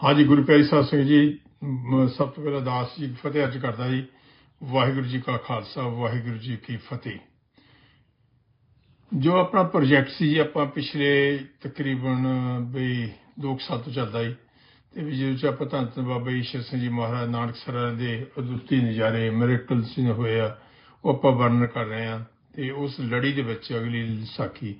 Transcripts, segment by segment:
ਹਾਂਜੀ, ਗੁਰੂ ਪਿਆਰੀ ਸਾਹਿਬ ਸਿੰਘ ਜੀ ਸਭ ਤੋਂ ਪਹਿਲਾਂ ਦਾਸ ਜੀ ਫਤਿਹ ਅਰਜ ਕਰਦਾ ਜੀ, ਵਾਹਿਗੁਰੂ ਜੀ ਕਾ ਖਾਲਸਾ, ਵਾਹਿਗੁਰੂ ਜੀ ਕੀ ਫਤਿਹ। ਜੋ ਆਪਣਾ ਪ੍ਰੋਜੈਕਟ ਸੀ ਜੀ ਆਪਾਂ ਪਿਛਲੇ ਤਕਰੀਬਨ ਵੀ 2 ਸਾਲ ਤੋਂ ਚੱਲਦਾ ਜੀ, ਤੇ ਵੀ ਜਿਹਦੇ ਚ ਆਪਾਂ ਧੰਨ ਧੰਨ ਬਾਬਾ ਈਸ਼ਰ ਸਿੰਘ ਜੀ ਮਹਾਰਾਜ ਨਾਨਕ ਸਰਾਂ ਦੇ ਅਦੁੱਤੀ ਨਜ਼ਾਰੇ ਮਿਰੇਕਲਸ ਨੇ ਹੋਏ ਆ, ਉਹ ਆਪਾਂ ਵਰਣਨ ਕਰ ਰਹੇ ਆ ਤੇ ਉਸ ਲੜੀ ਦੇ ਵਿੱਚ ਅਗਲੀ ਸਾਖੀ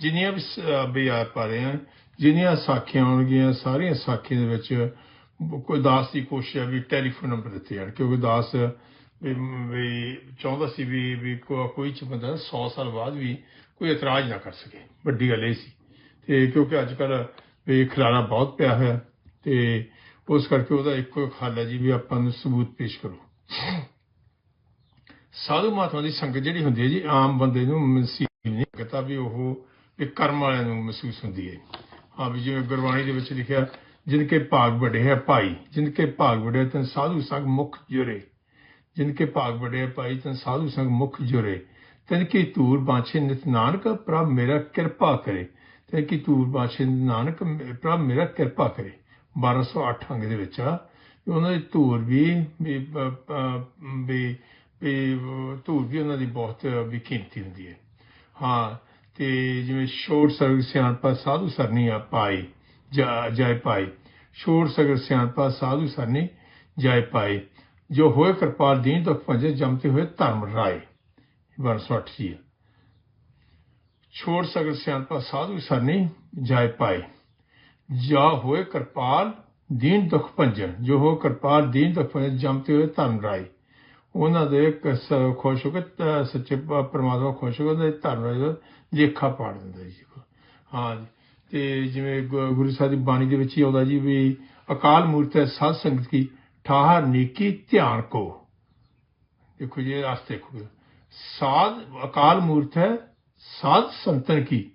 ਜਿੰਨੀਆਂ ਵੀ ਸ- ਵੀ ਆ ਪਾ ਰਹੇ ਆ ਜਿੰਨੀਆਂ ਸਾਖੀਆਂ ਆਉਣਗੀਆਂ ਸਾਰੀਆਂ ਸਾਖੀਆਂ ਦੇ ਵਿੱਚ ਕੋਈ ਦਾਸ ਦੀ ਕੋਸ਼ਿਸ਼ ਹੈ ਵੀ ਟੈਲੀਫੋਨ ਨੰਬਰ ਦਿੱਤੇ ਜਾਣ, ਕਿਉਂਕਿ ਦਾਸ ਵੀ ਚਾਹੁੰਦਾ ਸੀ ਵੀ ਵੀ ਕੋਈ ਚ ਬੰਦਾ 100 ਸਾਲ ਬਾਅਦ ਵੀ ਕੋਈ ਇਤਰਾਜ਼ ਨਾ ਕਰ ਸਕੇ। ਵੱਡੀ ਗੱਲ ਇਹ ਸੀ। ਤੇ ਕਿਉਂਕਿ ਅੱਜ ਕੱਲ ਵੀ ਖਿਲਾਰਾ ਬਹੁਤ ਪਿਆ ਹੋਇਆ ਤੇ ਉਸ ਕਰਕੇ ਉਹਦਾ ਇੱਕੋ ਇੱਕ ਹੱਲ ਹੈ ਜੀ ਵੀ ਆਪਾਂ ਨੂੰ ਸਬੂਤ ਪੇਸ਼ ਕਰੋ। ਸਾਧੂ ਮਹਾਤਮਾ ਦੀ ਸੰਗਤ ਜਿਹੜੀ ਹੁੰਦੀ ਹੈ ਜੀ, ਆਮ ਬੰਦੇ ਨੂੰ ਮਨਸੀਬ ਨਹੀਂ ਕਰਤਾ ਵੀ ਉਹ ਇੱਕ ਕਰਮ ਵਾਲਿਆਂ ਨੂੰ ਮਹਿਸੂਸ ਹੁੰਦੀ ਹੈ। ਹਾਂ ਵੀ ਜਿਵੇਂ ਗੁਰਬਾਣੀ ਦੇ ਵਿੱਚ ਲਿਖਿਆ, ਜਿਨ ਕੇ ਭਾਗ ਵੱਡੇ ਹੈ ਭਾਈ, ਜਿਨ ਕੇ ਭਾਗ ਬੜੇ ਤਨ ਸਾਧੂ ਸੰਗ ਮੁਖ ਜੁਰੇ। ਜਿਨ ਕੇ ਭਾਗ ਵੱਡੇ ਭਾਈ, ਤਨ ਸਾਧੂ ਸੰਗ ਮੁਖ ਜੁਰੇ। ਤਨ ਕੀ ਧੂਰ ਬਾਛੇ ਨਿਤ ਨਾਨਕ, ਪ੍ਰਭ ਮੇਰਾ ਕਿਰਪਾ ਕਰੇ। ਤਨ ਕੀ ਧੂਰ ਬਾਛੇ ਨਿਤ ਨਾਨਕ, ਪ੍ਰਭ ਮੇਰਾ ਕਿਰਪਾ ਕਰੇ। 1208 ਅੰਗ ਦੇ ਵਿੱਚ ਆ। ਉਹਨਾਂ ਦੀ ਧੂਰ ਵੀ ਵੀ ਵੀ ਧੂਰ ਵੀ ਉਹਨਾਂ ਦੀ ਬਹੁਤ ਵੀ ਕੀਮਤੀ ਹੁੰਦੀ ਹੈ। ਹਾਂ ਤੇ ਜਿਵੇਂ ਛੋੜ ਸਗਰ ਸਿਆਣਪਾ ਸਾਧੂ ਸਰਨੀ ਆ ਪਾਈ ਜਾਇ ਪਾਈ ਛੋੜ ਸਗਰ ਸਿਆਣਪਾ ਸਾਧੂ ਸਰਨੀ ਜਾਇ ਪਾਈ ਜੋ ਹੋਏ ਕਿਰਪਾਲ ਦੀਨ ਦੁਖ ਭੰਜੇ ਜਮਤੇ ਹੋਏ ਧਰਮ ਰਾਏ। 1208 ਜੀ। ਹੈ। ਛੋੜ ਸਗਰ ਸਿਆਣਪਾ ਸਾਧੂ ਸਰਨੀ ਜਾਇ ਪਾਈ ਜਾ ਹੋਏ ਕਿਰਪਾਲ ਦੀਨ ਦੁਖ ਭੰਜਨ, ਜੋ ਹੋ ਕਿਰਪਾਲ ਦੀਨ ਦੁਖ ਭੰਜਨ ਜਮਤੇ ਹੋਏ ਧਰਮ ਰਾਏ। ਉਹਨਾਂ ਦੇ ਖੁਸ਼ ਹੋ ਕੇ ਸੱਚੇ ਪਰਮਾਤਮਾ ਖੁਸ਼ ਹੋ ਕੇ ਉਹਨਾਂ ਦੇ ਧਰਮ ਰਾਏ ਲੇਖਾ ਪਾੜ ਦਿੰਦਾ ਜੀ। ਹਾਂ ਤੇ ਜਿਵੇਂ ਗੁਰੂ ਸਾਹਿਬ ਦੀ ਬਾਣੀ ਦੇ ਵਿੱਚ ਹੀ ਆਉਂਦਾ ਜੀ ਵੀ ਅਕਾਲ ਮੂਰਤ ਹੈ ਸਾਧ ਸੰਗਤ ਕੀ ਠਾਹਰ ਨੀਕੀ ਧਿਆਨ ਕੋ। ਦੇਖੋ ਜੀ, ਇਹ ਅਰਥ ਸਾਧ ਅਕਾਲ ਮੂਰਤ ਹੈ ਸਾਧ ਸੰਤਨ ਕੀ।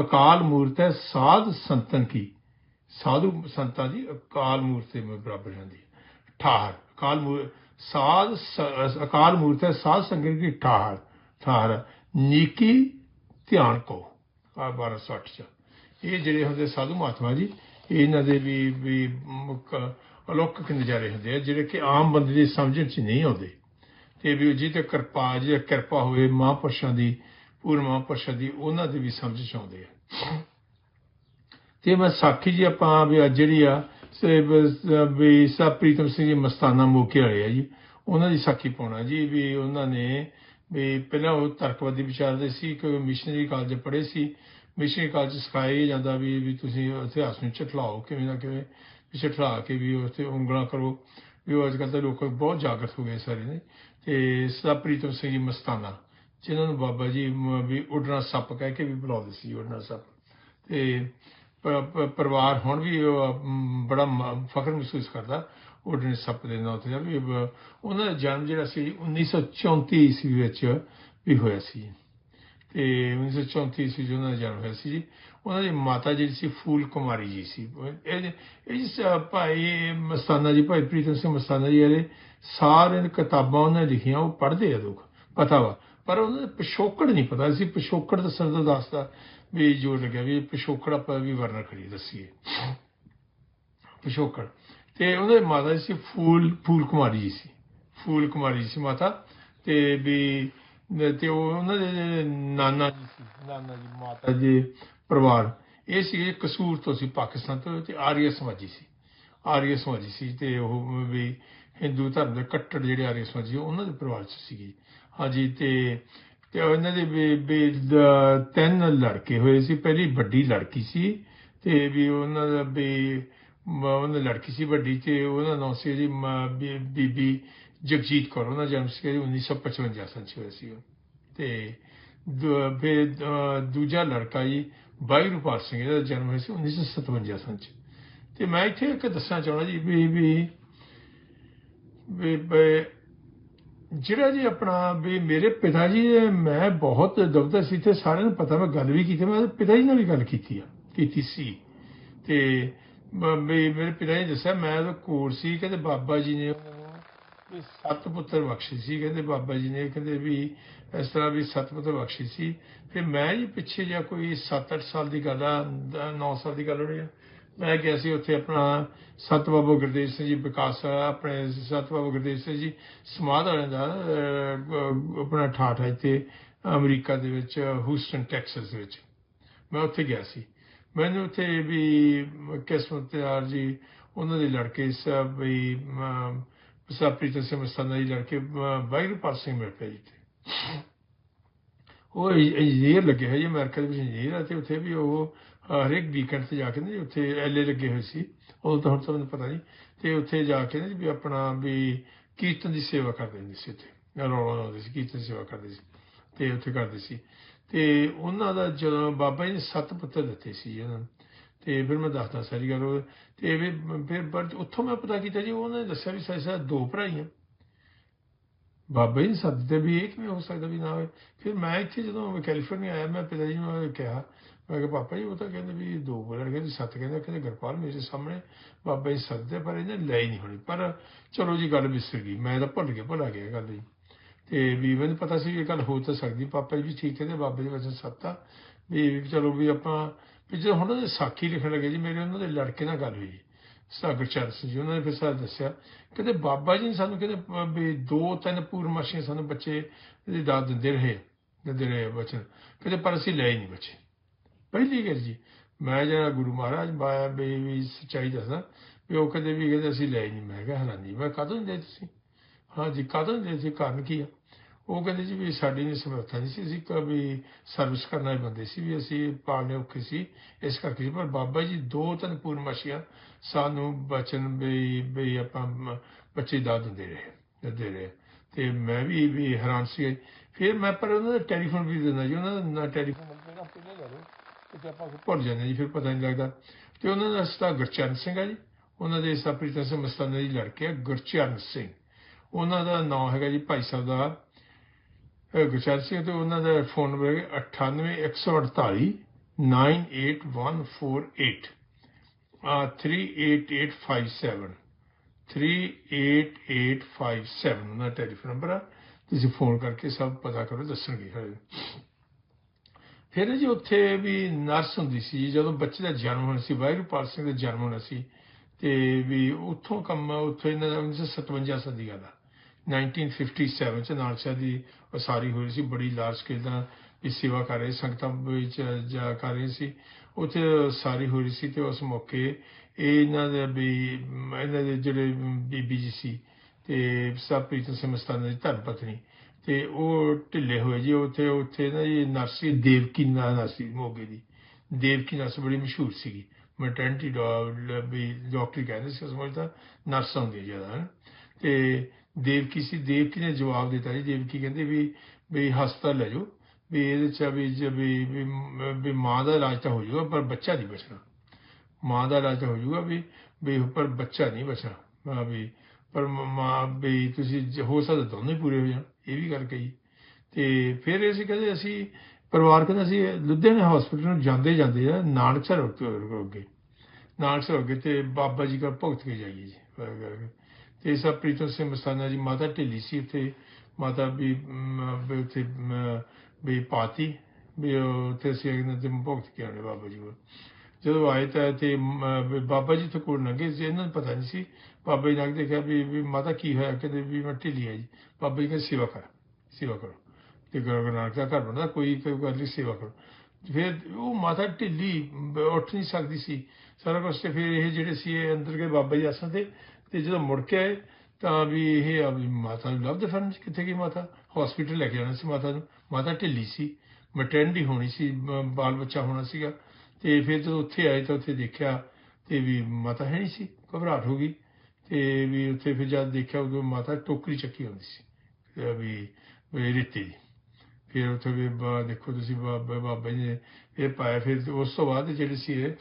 ਅਕਾਲ ਮੂਰਤ ਹੈ ਸਾਧ ਸੰਤਨ ਕੀ। ਸਾਧੂ ਸੰਤਾਂ ਦੀ ਅਕਾਲ ਮੂਰਤ ਦੇ ਬਰਾਬਰ ਜਾਂਦੀ ਹੈ। ਠਾਹਰ ਅਕਾਲ ਮੂਰ ਸਾਧ ਸ- ਅਕਾਲ ਮੂਰਤ ਹੈ, ਸਾਧ ਸੰਗਤ ਕੀ ਠਾਹਰ ਠਾਹਰ ਨੀਕੀ ਧਿਆਨ ਕੋ। ਆ 1260 ਚ। ਇਹ ਜਿਹੜੇ ਹੁੰਦੇ ਸਾਧੂ ਮਹਾਤਮਾ ਜੀ, ਇਹਨਾਂ ਦੇ ਵੀ ਵੀ ਅਲੌਕਿਕ ਨਜ਼ਾਰੇ ਹੁੰਦੇ ਆ, ਜਿਹੜੇ ਕਿ ਆਮ ਬੰਦੇ ਦੀ ਸਮਝਣ ਚ ਨਹੀਂ ਆਉਂਦੇ। ਤੇ ਵੀ ਜਿਹਦੇ ਕਿਰਪਾ ਜੇ ਕਿਰਪਾ ਹੋਵੇ, ਮਹਾਂਪੁਰਸ਼ਾਂ ਦੀ, ਪੂਰਨ ਮਹਾਂਪੁਰਸ਼ਾਂ ਦੀ, ਉਹਨਾਂ ਦੇ ਵੀ ਸਮਝ ਚ ਆਉਂਦੇ ਆ। ਤੇ ਮੈਂ ਸਾਖੀ ਜੀ ਆਪਾਂ ਵੀ ਅੱਜ ਜਿਹੜੀ ਆ ਵੀ ਸਾ ਪ੍ਰੀਤਮ ਸਿੰਘ ਜੀ ਮਸਤਾਨਾ ਮੋਕੇ ਵਾਲੇ ਆ ਜੀ। ਉਹਨਾਂ ਦੀ ਸਾਖੀ ਪਾਉਣਾ ਜੀ ਵੀ ਉਹਨਾਂ ਨੇ ਵੀ ਪਹਿਲਾਂ ਉਹ ਤਰਕਵਾਦੀ ਵਿਚਾਰਦੇ ਸੀ ਕਿ ਮਿਸ਼ਨਰੀ ਕਾਲਜ ਪੜ੍ਹੇ ਸੀ। ਮਿਸ਼ਨਰੀ ਕਾਲਜ ਸਿਖਾਇਆ ਜਾਂਦਾ ਵੀ ਵੀ ਤੁਸੀਂ ਇਤਿਹਾਸ ਨੂੰ ਝਟਲਾਓ ਕਿਵੇਂ ਨਾ ਕਿਵੇਂ ਵੀ ਝਟਲਾ ਕੇ ਵੀ ਉੱਥੇ ਉਂਗਲਾਂ ਕਰੋ। ਵੀ ਉਹ ਅੱਜ ਕੱਲ੍ਹ ਤਾਂ ਲੋਕ ਬਹੁਤ ਜਾਗਰਤ ਹੋ ਗਏ ਸਾਰੇ ਨੇ। ਤੇ ਸਾ ਪ੍ਰੀਤਮ ਸਿੰਘ ਜੀ ਮਸਤਾਨਾ, ਜਿਨ੍ਹਾਂ ਨੂੰ ਬਾਬਾ ਜੀ ਵੀ ਉੱਡਣਾ ਸੱਪ ਕਹਿ ਕੇ ਵੀ ਬੁਲਾਉਂਦੇ ਸੀ ਉੱਡਣਾ ਸੱਪ। ਤੇ ਪਰਿਵਾਰ ਹੁਣ ਵੀ ਬੜਾ ਫਖਰ ਮਹਿਸੂਸ ਕਰਦਾ। ਉਹਨੇ ਸੱਪ ਦੇ ਨਾਂ ਤੇ ਵੀ ਉਹਨਾਂ ਦਾ ਜਨਮ ਜਿਹੜਾ ਸੀ 1934 ਈਸਵੀ ਵਿੱਚ ਵੀ ਹੋਇਆ ਸੀ। ਤੇ 1934 ਈਸਵੀ 'ਚ ਉਹਨਾਂ ਦਾ ਜਨਮ ਹੋਇਆ ਸੀ ਜੀ। ਉਹਨਾਂ ਦੀ ਮਾਤਾ ਜਿਹੜੀ ਸੀ, ਫੂਲ ਕੁਮਾਰੀ ਜੀ ਸੀ। ਇਹ ਇਹ ਭਾਈ ਮਸਤਾਨਾ ਜੀ, ਭਾਈ ਪ੍ਰੀਤਮ ਸਿੰਘ ਮਸਤਾਨਾ ਜੀ ਵਾਲੇ ਸਾਰੇ ਕਿਤਾਬਾਂ ਉਹਨਾਂ ਲਿਖੀਆਂ, ਉਹ ਪੜ੍ਹਦੇ ਆ ਲੋਕ ਪਤਾ ਵਾ ਪਰ ਉਹਨਾਂ ਦਾ ਪਿਛੋਕੜ ਨਹੀਂ ਪਤਾ। ਸੀ ਪਿਛੋਕੜ ਦੱਸਣ ਦਾ ਦੱਸਦਾ ਵੀ ਜੋਰ ਲੱਗਿਆ ਵੀ ਪਿਛੋਕੜ ਆਪਾਂ ਵੀ ਵਰਣਨ ਕਰੀ ਦੱਸੀਏ। ਪਿਛੋਕੜ। ਤੇ ਉਹਨਾਂ ਦੀ ਮਾਤਾ ਜੀ ਸੀ ਫੂਲ ਫੂਲ ਕੁਮਾਰੀ ਜੀ ਸੀ। ਫੂਲ ਕੁਮਾਰੀ ਜੀ ਸੀ ਮਾਤਾ। ਤੇ ਵੀ, ਤੇ ਉਹ ਉਹਨਾਂ ਦੇ ਨਾਨਾ ਜੀ ਸੀ। ਨਾਨਾ ਜੀ, ਮਾਤਾ ਜੀ ਪਰਿਵਾਰ। ਇਹ ਸੀ ਕਸੂਰ ਤੋਂ ਸੀ ਪਾਕਿਸਤਾਨ ਤੋਂ ਤੇ ਆਰੀਆ ਸਮਾਜੀ ਸੀ। ਆਰੀਆ ਸਮਾਜੀ ਸੀ ਤੇ ਉਹ ਵੀ ਹਿੰਦੂ ਧਰਮ ਦੇ ਕੱਟੜ ਜਿਹੜੇ ਆਰੀਆ ਸਮਾਜੀ ਉਹਨਾਂ ਦੇ ਪਰਿਵਾਰ ਚ ਸੀਗੇ। ਹਾਂਜੀ, ਤੇ ਤੇ ਉਹਨਾਂ ਦੇ ਬੇਬੇ ਵੀ ਤਿੰਨ ਲੜਕੇ ਹੋਏ ਸੀ। ਪਹਿਲੀ ਵੱਡੀ ਲੜਕੀ ਸੀ ਤੇ ਵੀ ਉਹਨਾਂ ਦਾ ਵੀ ਉਹਨਾਂ ਲੜਕੀ ਸੀ ਵੱਡੀ ਤੇ ਉਹਦਾ ਨਾਂ ਸੀ ਜੀ ਬੀਬੀ ਜਗਜੀਤ ਕੌਰ। ਉਹਨਾਂ ਦਾ ਜਨਮ ਸੀ ਜੀ 1955 ਸਨ ਚ ਹੋਇਆ ਸੀ ਉਹ। ਤੇ, ਦ- ਫਿਰ ਦੂਜਾ ਲੜਕਾ ਜੀ ਬਾਈ ਰੂਪਾਲ ਸਿੰਘ, ਇਹਦਾ ਜਨਮ ਹੋਇਆ ਸੀ 1957 ਸਨ ਚ। ਤੇ ਮੈਂ ਇੱਥੇ ਇੱਕ ਦੱਸਣਾ ਚਾਹੁੰਦਾ ਜੀ ਵੀ ਵੀ ਜਿਹੜਾ ਜੀ ਆਪਣਾ ਵੀ ਮੇਰੇ ਪਿਤਾ ਜੀ ਮੈਂ ਬਹੁਤ ਦੁਬਦਾ ਸੀ ਤੇ ਸਾਰਿਆਂ ਨੂੰ ਪਤਾ, ਮੈਂ ਗੱਲ ਵੀ ਕੀਤੀ, ਮੈਂ ਪਿਤਾ ਜੀ ਨਾਲ ਵੀ ਗੱਲ ਕੀਤੀ ਆ, ਕੀਤੀ ਸੀ। ਤੇ ਮੇਰੇ ਪਿਤਾ ਜੀ ਦੱਸਿਆ, ਮੈਂ ਤਾਂ ਕੋਰ ਸੀ, ਕਹਿੰਦੇ ਬਾਬਾ ਜੀ ਨੇ ਉਹਨੂੰ ਸੱਤ ਪੁੱਤਰ ਬਖਸ਼ੇ ਸੀ, ਕਹਿੰਦੇ ਬਾਬਾ ਜੀ ਨੇ ਕਹਿੰਦੇ ਵੀ ਇਸ ਤਰ੍ਹਾਂ ਵੀ ਸੱਤ ਪੁੱਤਰ ਬਖਸ਼ੇ ਸੀ। ਫਿਰ ਮੈਂ ਜੀ ਪਿੱਛੇ ਜਾਂ ਕੋਈ 7-8 ਸਾਲ ਦੀ ਗੱਲ ਆ 9 ਸਾਲ ਦੀ ਗੱਲ ਹੋਣੀ ਆ ਮੈਂ ਗਿਆ ਸੀ ਉੱਥੇ ਆਪਣਾ ਸਤ ਬਾਬਾ ਗੁਰਦੇਵ ਸਿੰਘ ਜੀ ਵਿਕਾਸ ਆਪਣੇ ਸਤ ਬਾਬਾ ਗੁਰਦੇਵ ਸਿੰਘ ਜੀ ਸਮਾਧ ਵਾਲਿਆਂ ਦਾ ਆਪਣਾ ਠਾਠ ਹੈ ਇੱਥੇ ਅਮਰੀਕਾ ਦੇ ਵਿੱਚ ਹੂਸਟਨ ਟੈਕਸਸ ਦੇ ਵਿੱਚ। ਮੈਂ ਉੱਥੇ ਗਿਆ ਸੀ। ਮੈਨੂੰ ਉੱਥੇ ਵੀ ਕਿਸਮਤ ਯਾਰ ਜੀ, ਉਹਨਾਂ ਦੇ ਲੜਕੇ ਸਭ ਵੀ ਸਾਪ੍ਰੀਤ ਸਿੰਘ ਮਸਤਾਨਾ ਜੀ ਲੜਕੇ ਬਾਈਰ ਪਾਸਿੰਗ ਮਿਲ ਪਏ ਜੀ ਉਹ ਇੰਜੀਨੀਅਰ ਲੱਗੇ ਹੈ ਜੀ, ਅਮਰੀਕਾ ਦੇ ਵਿੱਚ ਇੰਜੀਨੀਅਰ ਆ ਤੇ ਉੱਥੇ ਵੀ ਉਹ ਹਰੇਕ ਵੀਕਐਂਡ ਤੇ ਜਾ ਕੇ ਨਾ ਜੀ ਉੱਥੇ ਐਲਏ ਲੱਗੇ ਹੋਏ ਸੀ। ਉਦੋਂ ਤਾਂ ਹੁਣ ਤਾਂ ਮੈਨੂੰ ਪਤਾ ਨਹੀਂ। ਤੇ ਉੱਥੇ ਜਾ ਕੇ ਨਾ ਵੀ ਆਪਣਾ ਵੀ ਕੀਰਤਨ ਦੀ ਸੇਵਾ ਕਰਦੇ ਹੁੰਦੇ ਸੀ ਉੱਥੇ। ਰੌਲਾ ਲਾਉਂਦੇ ਸੀ, ਕੀਰਤਨ ਦੀ ਸੇਵਾ ਕਰਦੇ ਸੀ। ਤੇ ਉੱਥੇ ਕਰਦੇ ਸੀ। ਤੇ ਉਹਨਾਂ ਦਾ ਜਦੋਂ ਬਾਬਾ ਜੀ ਨੇ ਸੱਤ ਪੁੱਤਰ ਦਿੱਤੇ ਸੀ ਉਹਨਾਂ ਨੂੰ। ਤੇ ਫਿਰ ਮੈਂ ਦੱਸਦਾ ਸਾਰੀ ਗੱਲ। ਉਹ- ਤੇ ਫਿਰ ਪਰ ਉੱਥੋਂ ਮੈਂ ਪਤਾ ਕੀਤਾ ਜੀ, ਉਹਨਾਂ ਨੇ ਦੱਸਿਆ ਵੀ ਸਾਡੇ ਸਾਹ ਦੋ ਭਰਾ ਹੀ ਆ। ਬਾਬਾ ਜੀ ਨੇ ਸੱਤ ਤੇ ਵੀ ਇਹ ਕਿਵੇਂ ਹੋ ਸਕਦਾ ਵੀ ਨਾ ਹੋਵੇ। ਫਿਰ ਮੈਂ ਇੱਥੇ ਜਦੋਂ ਕੈਲੀਫੋਰਨੀਆ ਆਇਆ, ਮੈਂ ਪਿਤਾ ਜੀ ਨੂੰ ਕਿਹਾ ਮੈਂ ਕਿਹਾ, ਪਾਪਾ ਜੀ, ਉਹ ਤਾਂ ਕਹਿੰਦੇ ਵੀ ਦੋ ਬੋਲਣ ਕਹਿੰਦੇ ਸੱਤ ਕਹਿੰਦੇ ਕਹਿੰਦੇ ਗਰਪਾਲ ਮੇਰੇ ਸਾਹਮਣੇ, ਬਾਬਾ ਜੀ ਸੱਦੇ ਪਰ ਇਹਨੇ ਲੈ ਹੀ ਨਹੀਂ ਹੋਣੀ। ਪਰ ਚਲੋ ਜੀ, ਗੱਲ ਵਿਸਰ ਗਈ। ਮੈਂ ਤਾਂ ਭੁੱਲ ਗਿਆ, ਭੁਲਾ ਗਿਆ ਗੱਲ ਜੀ। ਤੇ ਵੀ ਮੈਨੂੰ ਪਤਾ ਸੀ ਵੀ ਇਹ ਗੱਲ ਹੋ ਤਾਂ ਸਕਦੀ, ਪਾਪਾ ਜੀ ਵੀ ਠੀਕ ਕਹਿੰਦੇ, ਬਾਬੇ ਦੇ ਵਚਨ ਸੱਤਾ ਵੀ ਚਲੋ ਵੀ ਆਪਾਂ, ਵੀ ਜਦੋਂ ਹੁਣ ਉਹਦੇ ਸਾਖੀ ਲਿਖਣ ਲੱਗੇ ਜੀ, ਮੇਰੇ ਉਹਨਾਂ ਦੇ ਲੜਕੇ ਨਾਲ ਗੱਲ ਹੋਈ ਸਾਗਰ ਚੰਦ ਸਿੰਘ ਜੀ, ਉਹਨਾਂ ਨੇ ਫਿਰ ਸਾਨੂੰ ਦੱਸਿਆ। ਕਹਿੰਦੇ, ਬਾਬਾ ਜੀ ਨੇ ਸਾਨੂੰ ਕਹਿੰਦੇ ਵੀ ਦੋ ਤਿੰਨ ਪੂਰਮਾਸ਼ੀਆਂ ਸਾਨੂੰ ਬੱਚੇ ਦੀ ਦਾਤ ਦਿੰਦੇ ਰਹੇ ਦਿੰਦੇ ਰਹੇ ਬਚਨ ਕਹਿੰਦੇ, ਪਰ ਅਸੀਂ ਲੈ ਹੀ ਨਹੀਂ ਬੱਚੇ। ਪਹਿਲੀ ਗੱਲ ਜੀ, ਮੈਂ ਜਿਹੜਾ ਗੁਰੂ ਮਹਾਰਾਜ ਬਾਇਆ ਵੀ ਵੀ ਸੱਚਾਈ ਦੱਸਾਂ ਵੀ ਉਹ ਕਹਿੰਦੇ ਵੀ ਕਹਿੰਦੇ ਅਸੀਂ ਲੈ ਹੀ ਨਹੀਂ ਮੈਂ ਕਿਹਾ, ਹੈਰਾਨੀ, ਮੈਂ ਕਦੋਂ ਦੇ ਤੁਸੀਂ? ਹਾਂ ਜੀ, ਕਦੋਂ ਦੇ ਤੁਸੀਂ ਕਾਰਨ ਕੀ ਆ? ਉਹ ਕਹਿੰਦੇ ਜੀ ਵੀ ਸਾਡੀ ਨਹੀਂ ਸਮਰੱਥਾ ਨਹੀਂ ਸੀ, ਅਸੀਂ ਕभी ਸਰਵਿਸ ਕਰਨ ਵਾਲੇ ਬੰਦੇ ਸੀ, ਵੀ ਅਸੀਂ ਪਾਲਣੇ ਔਖੇ ਸੀ, ਇਸ ਕਰਕੇ ਸੀ। ਪਰ ਬਾਬਾ ਜੀ ਦੋ ਤਿੰਨ ਪੂਰਨਮਾਸ਼ੀਆਂ ਸਾਨੂੰ ਬਚਨ ਵੀ ਵੀ ਆਪਾਂ ਬੱਚੇ ਦਾ ਦਿੰਦੇ ਰਹੇ ਦਿੰਦੇ ਰਹੇ। ਤੇ ਮੈਂ ਵੀ ਵੀ ਹੈਰਾਨ ਸੀ। ਫਿਰ ਮੈਂ, ਪਰ ਉਹਨਾਂ ਦਾ ਟੈਲੀਫੋਨ ਵੀ ਦਿੰਦਾ ਜੀ, ਉਹਨਾਂ ਦਾ ਟੈਲੀਫੋਨ ਤੇ ਆਪਾਂ ਭੁੱਲ ਜਾਂਦੇ ਜੀ, ਫਿਰ ਪਤਾ ਨਹੀਂ ਲੱਗਦਾ। ਤੇ ਉਹਨਾਂ ਦਾ ਸਤਾ ਗੁਰਚਰਨ ਸਿੰਘ ਹੈ ਜੀ। ਉਹਨਾਂ ਦੇ ਪ੍ਰੀਤਮ ਸਿੰਘ ਮਸਤਾਨਾ ਜੀ ਲੜਕੇ ਆ, ਗੁਰਚਰਨ ਸਿੰਘ। ਉਹਨਾਂ ਦਾ ਨਾਮ ਹੈਗਾ ਜੀ ਭਾਈ ਸਾਹਿਬ ਦਾ ਗੁਰਚਰਨ ਸਿੰਘ ਤੇ ਉਹਨਾਂ ਦਾ ਫੋਨ ਨੰਬਰ ਹੈ 98148 98148 ਆ 38857 38857 ਉਹਨਾਂ ਦਾ ਟੈਲੀਫੋਨ ਨੰਬਰ ਆ। ਤੁਸੀਂ ਫੋਨ ਕਰਕੇ ਸਭ ਪਤਾ ਕਰੋ, ਦੱਸਣਗੇ ਹਲੇ ਫਿਰ ਜੀ ਉੱਥੇ ਵੀ ਨਰਸ ਹੁੰਦੀ ਸੀ, ਜਦੋਂ ਬੱਚੇ ਦਾ ਜਨਮ ਹੋਣਾ ਸੀ ਵਾਹਿਗੁਰੂ ਸਿੰਘ ਦਾ ਜਨਮ ਹੋਣਾ ਸੀ, ਤੇ ਵੀ ਉੱਥੋਂ ਕੰਮ, ਉੱਥੇ ਇਹਨਾਂ ਦਾ 1957 ਸਦੀ ਦਾ 1957 ਚ ਨਾਨਕ ਸਾਹਿਬ ਦੀ ਉਸਾਰੀ ਹੋਈ ਸੀ, ਬੜੀ ਲਾਰਜ ਸਕੇਲ ਦਾ ਵੀ ਸੇਵਾ ਕਰ ਰਹੇ, ਸੰਗਤਾਂ ਵਿੱਚ ਜਾ ਕਰ ਰਹੇ ਸੀ, ਉੱਥੇ ਸਾਰੀ ਹੋਈ ਸੀ ਤੇ ਉਸ ਮੌਕੇ ਇਹ ਇਹਨਾਂ ਦੇ ਵੀ, ਇਹਨਾਂ ਦੇ ਜਿਹੜੇ ਬੀਬੀ ਜੀ ਸੀ, ਤੇ ਸਾਪ੍ਰੀਤ ਸਿੰਘ ਦੀ ਧਰਮ ਪਤਨੀ ਤੇ ਉਹ ਢਿੱਲੇ ਹੋਏ ਜੀ, ਉੱਥੇ ਉੱਥੇ ਨਾ ਜੀ ਨਰਸੀ ਦੇਵਕੀ ਨਾਂ ਨਰਸੀ ਮੋਗੇ ਦੀ। ਦੇਵਕੀ ਨਰਸ ਬੜੀ ਮਸ਼ਹੂਰ ਸੀਗੀ। ਮੈਟਰਨਿਟੀ ਵੀ ਡਾਕਟਰ ਕਹਿੰਦੇ ਸੀ ਸਮਝਦਾ ਤਾਂ ਨਰਸ ਹੁੰਦੀ ਜ਼ਿਆਦਾ, ਹਨ। ਤੇ ਦੇਵਕੀ ਸੀ, ਦੇਵਕੀ ਨੇ ਜਵਾਬ ਦਿੱਤਾ ਜੀ। ਦੇਵਕੀ ਕਹਿੰਦੇ ਵੀ ਵੀ ਹਸਪਤਾਲ ਲੈ ਜਾਓ। ਵੀ ਇਹਦੇ ਚ ਵੀ ਜ- ਵੀ ਵੀ ਮਾਂ ਦਾ ਇਲਾਜ ਤਾਂ ਹੋ ਜਾਊਗਾ, ਪਰ ਬੱਚਾ ਨਹੀਂ ਬਚਣਾ। ਮਾਂ ਦਾ ਇਲਾਜ ਤਾਂ ਹੋ ਜਾਊਗਾ ਵੀ ਵੀ ਪਰ ਬੱਚਾ ਨਹੀਂ ਬਚਣਾ। ਵੀ, ਪਰ ਮਾਂ ਵੀ ਤੁਸੀਂ ਹੋ ਸਕਦਾ ਦੋਨੇ ਪੂਰੇ ਹੋ ਜਾਣ। ਇਹ ਵੀ ਗੱਲ ਕਹੀ। ਤੇ ਫਿਰ ਅਸੀਂ ਕਹਿੰਦੇ, ਅਸੀਂ ਪਰਿਵਾਰ ਕਹਿੰਦਾ, ਅਸੀਂ ਲੁਧਿਆਣੇ ਹਸਪੀਟਲ ਨੂੰ ਜਾਂਦੇ ਜਾਂਦੇ ਆ ਨਾਨਕਸਰ ਅੱਗੇ ਨਾਨਕਸਰ ਅੱਗੇ ਤੇ ਬਾਬਾ ਜੀ ਦਾ ਭੁਗਤ ਕੇ ਜਾਈਏ ਜੀ। ਤੇ ਸਭ ਪ੍ਰੀਤਮ ਸਿੰਘ ਮਸਤਾਨਾ ਜੀ ਮਾਤਾ ਢਿੱਲੀ ਸੀ ਉੱਥੇ, ਮਾਤਾ ਵੀ ਉੱਥੇ ਵੀ ਪਾਤੀ, ਵੀ ਉੱਥੇ ਅਸੀਂ ਇਹਨਾਂ ਤੇ ਭੁਗਤ ਕੇ ਆਉਣੇ ਬਾਬਾ ਜੀ ਕੋਲ। ਜਦੋਂ ਆਏ ਤਾਂ ਤੇ ਬਾਬਾ ਜੀ ਤੋਂ ਕੋਲ ਲੰਘੇ ਸੀ, ਇਹਨਾਂ ਨੂੰ ਪਤਾ ਨਹੀਂ ਸੀ ਬਾਬਾ ਜੀ ਨੇ ਦੇਖਿਆ ਵੀ ਵੀ ਮਾਤਾ ਕੀ ਹੋਇਆ? ਕਹਿੰਦੇ ਵੀ ਮੈਂ ਢਿੱਲੀ ਆ ਜੀ। ਬਾਬਾ ਜੀ ਕਹਿੰਦੇ ਸੇਵਾ ਕਰ, ਸੇਵਾ ਕਰੋ। ਤੇ ਗੁਰੂ ਨਾਨਕ ਦਾ ਘਰ ਬਣਦਾ ਕੋਈ ਕੋਈ ਗੱਲ ਨਹੀਂ, ਸੇਵਾ ਕਰੋ। ਫਿਰ ਉਹ ਮਾਤਾ ਢਿੱਲੀ ਉੱਠ ਨਹੀਂ ਸਕਦੀ ਸੀ। ਸਾਰਾ ਕੁਛ ਤੇ ਫਿਰ ਇਹ ਜਿਹੜੇ ਸੀ, ਇਹ ਅੰਦਰ ਗਏ ਬਾਬਾ ਜੀ ਆਸਾਂ ਤੇ ਤੇ ਜਦੋਂ ਮੁੜ ਕੇ ਆਏ, ਤਾਂ ਵੀ ਇਹ ਆ ਮਾਤਾ ਨੂੰ ਲੱਭਦੇ ਫਿਰਨ ਜੀ ਕਿੱਥੇ ਗਈ ਮਾਤਾ? ਹਸਪੀਟਲ ਲੈ ਕੇ ਜਾਣਾ ਸੀ ਮਾਤਾ ਨੂੰ। ਮਾਤਾ ਢਿੱਲੀ ਸੀ ਮਟੈਂਡੀ ਹੋਣੀ ਸੀ ਬਾਲ ਬੱਚਾ ਹੋਣਾ ਸੀਗਾ। ਤੇ ਫਿਰ ਜਦੋਂ ਉੱਥੇ ਆਏ ਤਾਂ ਉੱਥੇ ਦੇਖਿਆ ਤੇ ਵੀ ਮਾਤਾ ਹੈ ਨਹੀਂ ਸੀ, ਘਬਰਾਹਟ ਹੋ ਗਈ। ਤੇ ਵੀ ਉੱਥੇ ਫਿਰ ਜਦ ਦੇਖਿਆ ਉਦੋਂ ਮਾਤਾ ਟੋਕਰੀ ਚੱਕੀ ਹੁੰਦੀ ਸੀ। ਵੀ ਵੀ ਰੇਤੇ ਦੀ। ਫਿਰ ਉੱਥੇ ਵੀ ਬਾ- ਦੇਖੋ ਤੁਸੀਂ ਬਾਬਾ ਬਾਬਾ ਜੀ ਨੇ ਇਹ ਪਾਇਆ। ਫਿਰ ਉਸ ਤੋਂ ਬਾਅਦ ਜਿਹੜੀ ਸੀ ਇਹ,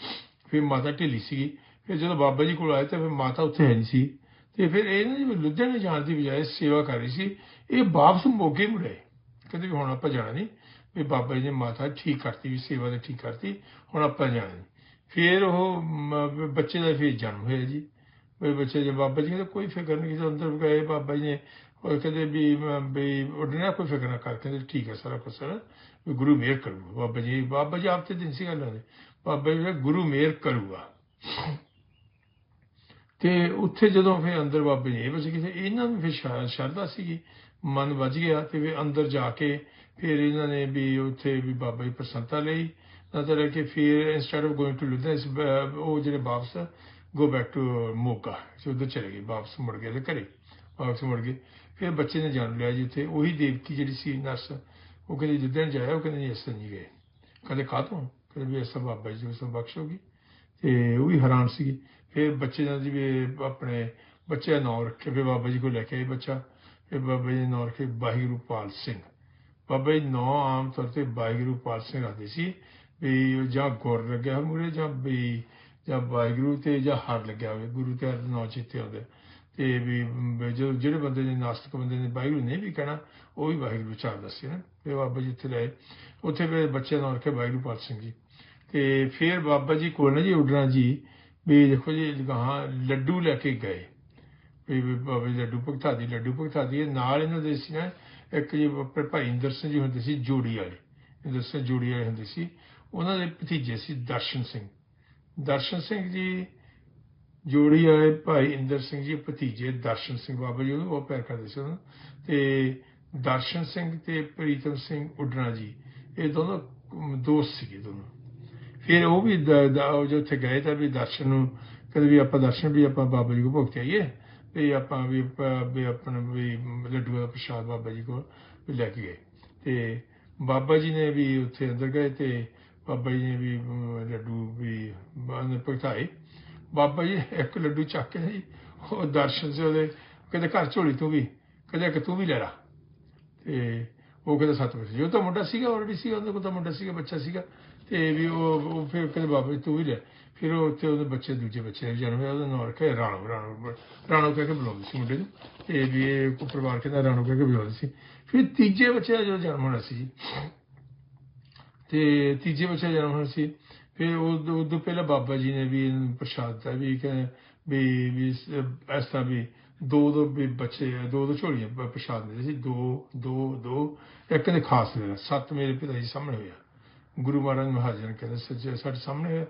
ਫਿਰ ਮਾਤਾ ਢਿੱਲੀ ਸੀਗੀ। ਫਿਰ ਜਦੋਂ ਬਾਬਾ ਜੀ ਕੋਲ ਆਏ ਤਾਂ ਫਿਰ ਮਾਤਾ ਉੱਥੇ ਹੈ ਨਹੀਂ ਸੀ। ਤੇ ਫਿਰ ਇਹ ਨਾ ਜਿਵੇਂ ਲੁਧਿਆਣੇ ਜਾਣ ਦੀ ਬਜਾਏ ਸੇਵਾ ਕਰ ਰਹੀ ਸੀ, ਇਹ ਵਾਪਸ ਮੋਗੇ ਮੁੜੇ ਕਹਿੰਦੇ ਵੀ ਹੁਣ ਆਪਾਂ ਜਾਣਾ ਨਹੀਂ। ਵੀ ਬਾਬਾ ਜੀ ਨੇ ਮਾਤਾ ਠੀਕ ਕਰਤੀ, ਵੀ ਸੇਵਾ ਤੇ ਠੀਕ ਕਰਤੀ, ਹੁਣ ਆਪਾਂ ਜਾਣਾ ਨਹੀਂ। ਫਿਰ ਉਹ ਬੱਚੇ ਦਾ ਫਿਰ ਜਨਮ ਹੋਇਆ ਜੀ। ਵੀ ਬੱਚੇ ਜੇ ਬਾਬਾ ਜੀ ਕਹਿੰਦੇ ਕੋਈ ਫਿਕਰ ਨਹੀਂ ਕਿਸੇ ਅੰਦਰ ਗਏ ਬਾਬਾ ਜੀ ਨੇ, ਉਹ ਕਹਿੰਦੇ ਵੀ ਮ- ਵੀ ਉਹਨੇ ਕੋਈ ਫਿਕਰ ਨਾ ਕਰ, ਕਹਿੰਦੇ ਠੀਕ ਹੈ ਸਾਰਾ ਕੁਛ, ਸਰ ਗੁਰੂ ਮਿਹਰ ਕਰੂਗਾ ਬਾਬਾ ਜੀ। ਬਾਬਾ ਜੀ ਆਪ ਤੇ ਦਿਨ ਸੀ ਗੱਲ ਹੁੰਦੀ ਬਾਬਾ ਜੀ ਗੁਰੂ ਮਿਹਰ ਕਰੂਗਾ। ਤੇ ਉੱਥੇ ਜਦੋਂ ਫਿਰ ਅੰਦਰ ਬਾਬੇ ਜੀ ਇਹ ਵਜ ਗਏ ਇਹਨਾਂ ਨੂੰ ਫਿਰ ਸ਼ਰਧਾ ਸੀਗੀ, ਮਨ ਵੱਜ ਗਿਆ ਤੇ ਫਿਰ ਅੰਦਰ ਜਾ ਕੇ ਫਿਰ ਇਹਨਾਂ ਨੇ ਵੀ ਉੱਥੇ ਵੀ ਬਾਬਾ ਜੀ ਪ੍ਰਸੰਨਤਾ ਲਈ ਨਜ਼ਰ ਕਿ ਫਿਰ instead of going to Ludhiana ਉਹ ਜਿਹੜੇ ਵਾਪਸ go back to Moga so ਉਧਰ ਚਲੇ ਗਏ ਵਾਪਸ ਮੁੜ ਗਏ ਤੇ ਘਰੇ ਵਾਪਸ ਮੁੜ ਗਏ ਫਿਰ ਬੱਚੇ ਨੇ ਜਨਮ ਲਿਆ ਜਿੱਥੇ ਉਹੀ ਦੇਵਕੀ ਜਿਹੜੀ ਸੀ ਨਰਸ ਉਹ ਕਹਿੰਦੀ ਜਿੱਦਣ ਜਾਇਆ ਉਹ ਕਹਿੰਦੀ ਇਸ ਤਰ੍ਹਾਂ ਨਹੀਂ ਗਏ ਕਦੇ ਕਾਹਤੋਂ ਕਹਿੰਦੇ ਵੀ ਇਸ ਤਰ੍ਹਾਂ ਬਾਬਾ ਜੀ ਉਸ ਨੂੰ ਗਈ ਤੇ ਉਹ ਵੀ ਹੈਰਾਨ ਸੀ ਫਿਰ ਬੱਚੇ ਦਾ ਜੀ ਵੀ ਆਪਣੇ ਬੱਚੇ ਦਾ ਨਾਮ ਰੱਖੇ ਫਿਰ ਬਾਬਾ ਜੀ ਕੋਲ ਲੈ ਕੇ ਆਏ ਬੱਚਾ ਫਿਰ ਬਾਬਾ ਜੀ ਨੇ ਨਾਮ ਰੱਖੇ ਵਾਹਿਗੁਰੂ ਪਾਲ ਸਿੰਘ ਬਾਬਾ ਜੀ ਨਾਂ ਆਮ ਤੌਰ ਤੇ ਵਾਹਿਗੁਰੂ ਪਾਲ ਸਿੰਘ ਰੱਖਦੇ ਸੀ ਵੀ ਜਾਂ ਗੁਰ ਲੱਗਿਆ ਮੂਰੇ ਜਾਂ ਵੀ ਜਾਂ ਵਾਹਿਗੁਰੂ ਤੇ ਜਾਂ ਹਰ ਲੱਗਿਆ ਹੋਵੇ, ਗੁਰੂ ਤੇ ਹਰ ਨਾਂ ਚਿੱਤੇ ਆਉਂਦੇ ਤੇ ਵੀ ਜਦੋਂ ਜਿਹੜੇ ਬੰਦੇ ਨੇ ਨਾਸਤਿਕ ਬੰਦੇ ਨੇ, ਵਾਹਿਗੁਰੂ ਨਹੀਂ ਵੀ ਕਹਿਣਾ, ਉਹ ਵੀ ਵਾਹਿਗੁਰੂ ਉਚਾਰਦਾ ਸੀ ਨਾ ਫਿਰ ਬਾਬਾ ਜੀ ਇੱਥੇ ਲਏ। ਉੱਥੇ ਫਿਰ ਬੱਚੇ ਦਾ ਨਾਮ ਰੱਖਿਆ ਵਾਹਿਗੁਰੂ ਪਾਲ ਸਿੰਘ ਜੀ। ਤੇ ਫਿਰ ਬਾਬਾ ਜੀ ਕੋਲ ਨਾ ਜੀ ਉੱਡਣਾ ਜੀ, ਵੀ ਦੇਖੋ ਜੀ, ਗਾਹਾਂ ਲੱਡੂ ਲੈ ਕੇ ਗਏ। ਵੀ ਬਾਬਾ ਜੀ ਲੱਡੂ ਭਗਤਾ ਦੀ ਲੱਡੂ ਭਗਤਾ ਦੀ ਨਾਲ ਇਹਨਾਂ ਦੇ ਸੀ ਨਾ, ਇੱਕ ਜੀ ਆਪਣੇ ਭਾਈ ਇੰਦਰ ਸਿੰਘ ਜੀ ਹੁੰਦੇ ਸੀ, ਜੋੜੀ ਵਾਲੇ। ਇੰਦਰ ਸਿੰਘ ਜੋੜੀ ਵਾਲੇ ਹੁੰਦੇ ਸੀ। ਉਹਨਾਂ ਦੇ ਭਤੀਜੇ ਸੀ ਦਰਸ਼ਨ ਸਿੰਘ। ਦਰਸ਼ਨ ਸਿੰਘ ਜੀ ਜੋੜੀ ਵਾਲੇ ਭਾਈ ਇੰਦਰ ਸਿੰਘ ਜੀ, ਭਤੀਜੇ ਦਰਸ਼ਨ ਸਿੰਘ ਬਾਬਾ ਜੀ, ਉਹ ਬਹੁਤ ਪਿਆਰ ਕਰਦੇ ਸੀ ਉਹਨਾਂ ਤੇ ਦਰਸ਼ਨ ਸਿੰਘ ਤੇ ਪ੍ਰੀਤਮ ਸਿੰਘ ਉਡਣਾ ਜੀ, ਇਹ ਦੋਨੋਂ ਦੋਸਤ ਸੀਗੇ ਦੋਨੋਂ। ਫਿਰ ਉਹ ਵੀ ਜੋ ਉੱਥੇ ਗਏ ਤਾਂ ਵੀ ਦਰਸ਼ਨ ਨੂੰ ਕਦੇ ਵੀ ਆਪਾਂ ਦਰਸ਼ਨ ਵੀ ਆਪਾਂ ਬਾਬਾ ਜੀ ਕੋਲ ਭੁਗਤ ਆਈਏ, ਵੀ ਆਪਾਂ ਵੀ ਆਪਾਂ- ਵੀ ਆਪਣਾ ਵੀ ਲੱਡੂ ਦਾ ਪ੍ਰਸ਼ਾਦ ਬਾਬਾ ਜੀ ਕੋਲ ਲੈ ਕੇ ਗਏ। ਤੇ ਬਾਬਾ ਜੀ ਨੇ ਵੀ ਉੱਥੇ ਅੰਦਰ ਗਏ ਤੇ ਬਾਬਾ ਜੀ ਨੇ ਵੀ ਲੱਡੂ ਵੀ ਬਾਹਰ ਭਗਤਾਏ। ਬਾਬਾ ਜੀ ਇੱਕ ਲੱਡੂ ਚੱਕ ਕੇ ਜੀ, ਉਹ ਦਰਸ਼ਨ ਸੇ ਉਹਦੇ ਕਹਿੰਦੇ ਘਰ ਝੋਲੀ ਤੂੰ ਵੀ, ਕਹਿੰਦੇ ਕਿ ਤੂੰ ਵੀ ਲੈ ਲਾ। ਤੇ ਉਹ ਕਹਿੰਦਾ ਸੱਤ ਵਜੇ ਉਹ ਤਾਂ ਮੁੰਡਾ ਸੀਗਾ ਆਲਰੇਡੀ ਸੀ, ਉਹਦੇ ਕੋਲ ਤਾਂ ਮੁੰਡਾ ਸੀਗਾ, ਬੱਚਾ ਸੀਗਾ। ਤੇ ਵੀ ਉਹ ਫਿਰ ਕਹਿੰਦੇ ਬਾਬਾ ਜੀ ਤੂੰ ਵੀ ਲੈ। ਫਿਰ ਉਹ ਉੱਥੇ ਉਹਦੇ ਬੱਚੇ, ਦੂਜੇ ਬੱਚੇ ਦਾ ਜਨਮ ਹੋਇਆ, ਉਹਦਾ ਨਾਮ ਰੱਖਿਆ ਰਾਣੋ ਰਾਣੋ ਰਾਣੋ ਕਹਿ ਕੇ ਬੁਲਾਉਂਦੇ ਸੀ ਮੁੰਡੇ ਨੂੰ। ਤੇ ਵੀ ਇਹ ਕੋ ਪਰਿਵਾਰ ਕਹਿੰਦਾ ਰਾਣੋ ਕਹਿ ਕੇ ਬੁਲਾਉਂਦੇ ਸੀ। ਫਿਰ ਤੀਜੇ ਬੱਚੇ ਦਾ ਜਦੋਂ ਜਨਮ ਹੋਣਾ ਸੀ ਤੇ ਤੀਜੇ ਬੱਚੇ ਜਨਮ ਹੋਣਾ ਸੀ। ਫਿਰ ਉਹ ਤੋਂ ਪਹਿਲਾਂ ਬਾਬਾ ਜੀ ਨੇ ਵੀ ਇਹਨੂੰ ਪ੍ਰਸ਼ਾਦ ਦਿੱਤਾ ਵੀ ਕਿ ਵੀ ਵੀ ਇਸ ਤਰ੍ਹਾਂ ਵੀ ਦੋ ਦੋ ਵੀ ਬੱਚੇ ਦੋ ਦੋ ਝੋਲੀਆਂ ਪ੍ਰਸ਼ਾਦ ਦਿੰਦੇ ਸੀ। ਦੋ ਦੋ ਦੋ ਇੱਕ ਨੇ ਖਾਸ ਲੈਣਾ ਸੱਤ ਮੇਰੇ ਪਿਤਾ ਜੀ ਸਾਹਮਣੇ ਹੋਇਆ ਗੁਰੂ ਮਹਾਰਾਜ ਮਹਾਜਨ ਕਹਿੰਦੇ ਸੱਚੇ ਸਾਡੇ ਸਾਹਮਣੇ ਹੋਇਆ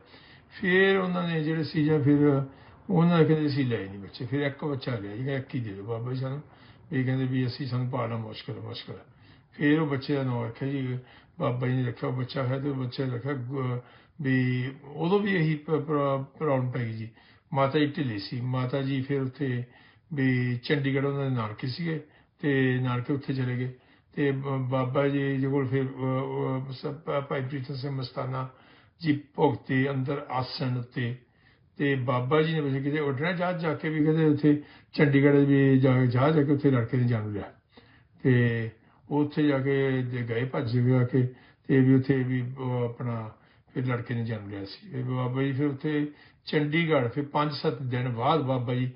ਫਿਰ ਉਹਨਾਂ ਨੇ ਜਿਹੜੇ ਸੀ ਜਾਂ ਫਿਰ ਉਹਨਾਂ ਨੇ ਕਹਿੰਦੇ ਸੀ ਲੈ ਨਹੀਂ ਬੱਚੇ। ਫਿਰ ਇੱਕ ਬੱਚਾ ਲਿਆ ਜੀ ਇੱਕ ਹੀ ਦੇ ਦਿਓ ਬਾਬਾ ਜੀ ਸਾਨੂੰ। ਵੀ ਕਹਿੰਦੇ ਵੀ ਅਸੀਂ ਸਾਨੂੰ ਪਾਲਣਾ ਮੁਸ਼ਕਲ ਹੈ, ਮੁਸ਼ਕਲ ਹੈ। ਫਿਰ ਉਹ ਬੱਚੇ ਦਾ ਨਾਮ ਰੱਖਿਆ ਜੀ, ਬਾਬਾ ਜੀ ਨੇ ਰੱਖਿਆ, ਬੱਚਾ ਹੈ ਤੇ ਉਹ ਬੱਚੇ ਨੇ ਰੱਖਿਆ ਵੀ ਉਦੋਂ ਵੀ ਇਹੀ ਪ੍ਰੋਬਲਮ ਪੈ ਗਈ ਜੀ। ਮਾਤਾ ਜੀ ਢਿੱਲੀ ਸੀ। ਮਾਤਾ ਜੀ ਫਿਰ ਉੱਥੇ ਵੀ ਚੰਡੀਗੜ੍ਹ ਉਹਨਾਂ ਦੇ ਨਾਨਕੇ ਸੀਗੇ ਤੇ ਨਾਨਕੇ ਉੱਥੇ ਚਲੇ ਗਏ ਤੇ ਬਾਬਾ ਜੀ ਦੇ ਕੋਲ ਫਿਰ ਭਾਈ ਪ੍ਰੀਤਮ ਸਿੰਘ ਮਸਤਾਨਾ ਜੀ ਭੁਗਤੇ ਅੰਦਰ ਆਸਣ ਉੱਤੇ ਤੇ ਬਾਬਾ ਜੀ ਨੇ ਬਸ ਕਿਤੇ ਉੱਡਣਾ ਜਾ ਜਾ ਕੇ ਵੀ ਕਦੇ ਉੱਥੇ ਚੰਡੀਗੜ੍ਹ ਵੀ ਜਾ ਜਾ ਜਾ ਕੇ ਉੱਥੇ ਲੜਕੇ ਨੇ ਜਾਣ ਲਿਆ। ਤੇ ਉੱਥੇ ਜਾ ਕੇ ਜੇ ਗਏ ਭੱਜ ਗਿਆ ਕਿ, ਤੇ ਵੀ ਉੱਥੇ ਵੀ ਆਪਣਾ ਫਿਰ ਲੜਕੇ ਨੇ ਜਨਮ ਲਿਆ ਸੀ। ਇਹ ਬਾਬਾ ਜੀ ਫਿਰ ਉੱਥੇ ਚੰਡੀਗੜ੍ਹ, ਫਿਰ 5-7 ਦਿਨ ਬਾਅਦ ਬਾਬਾ ਜੀ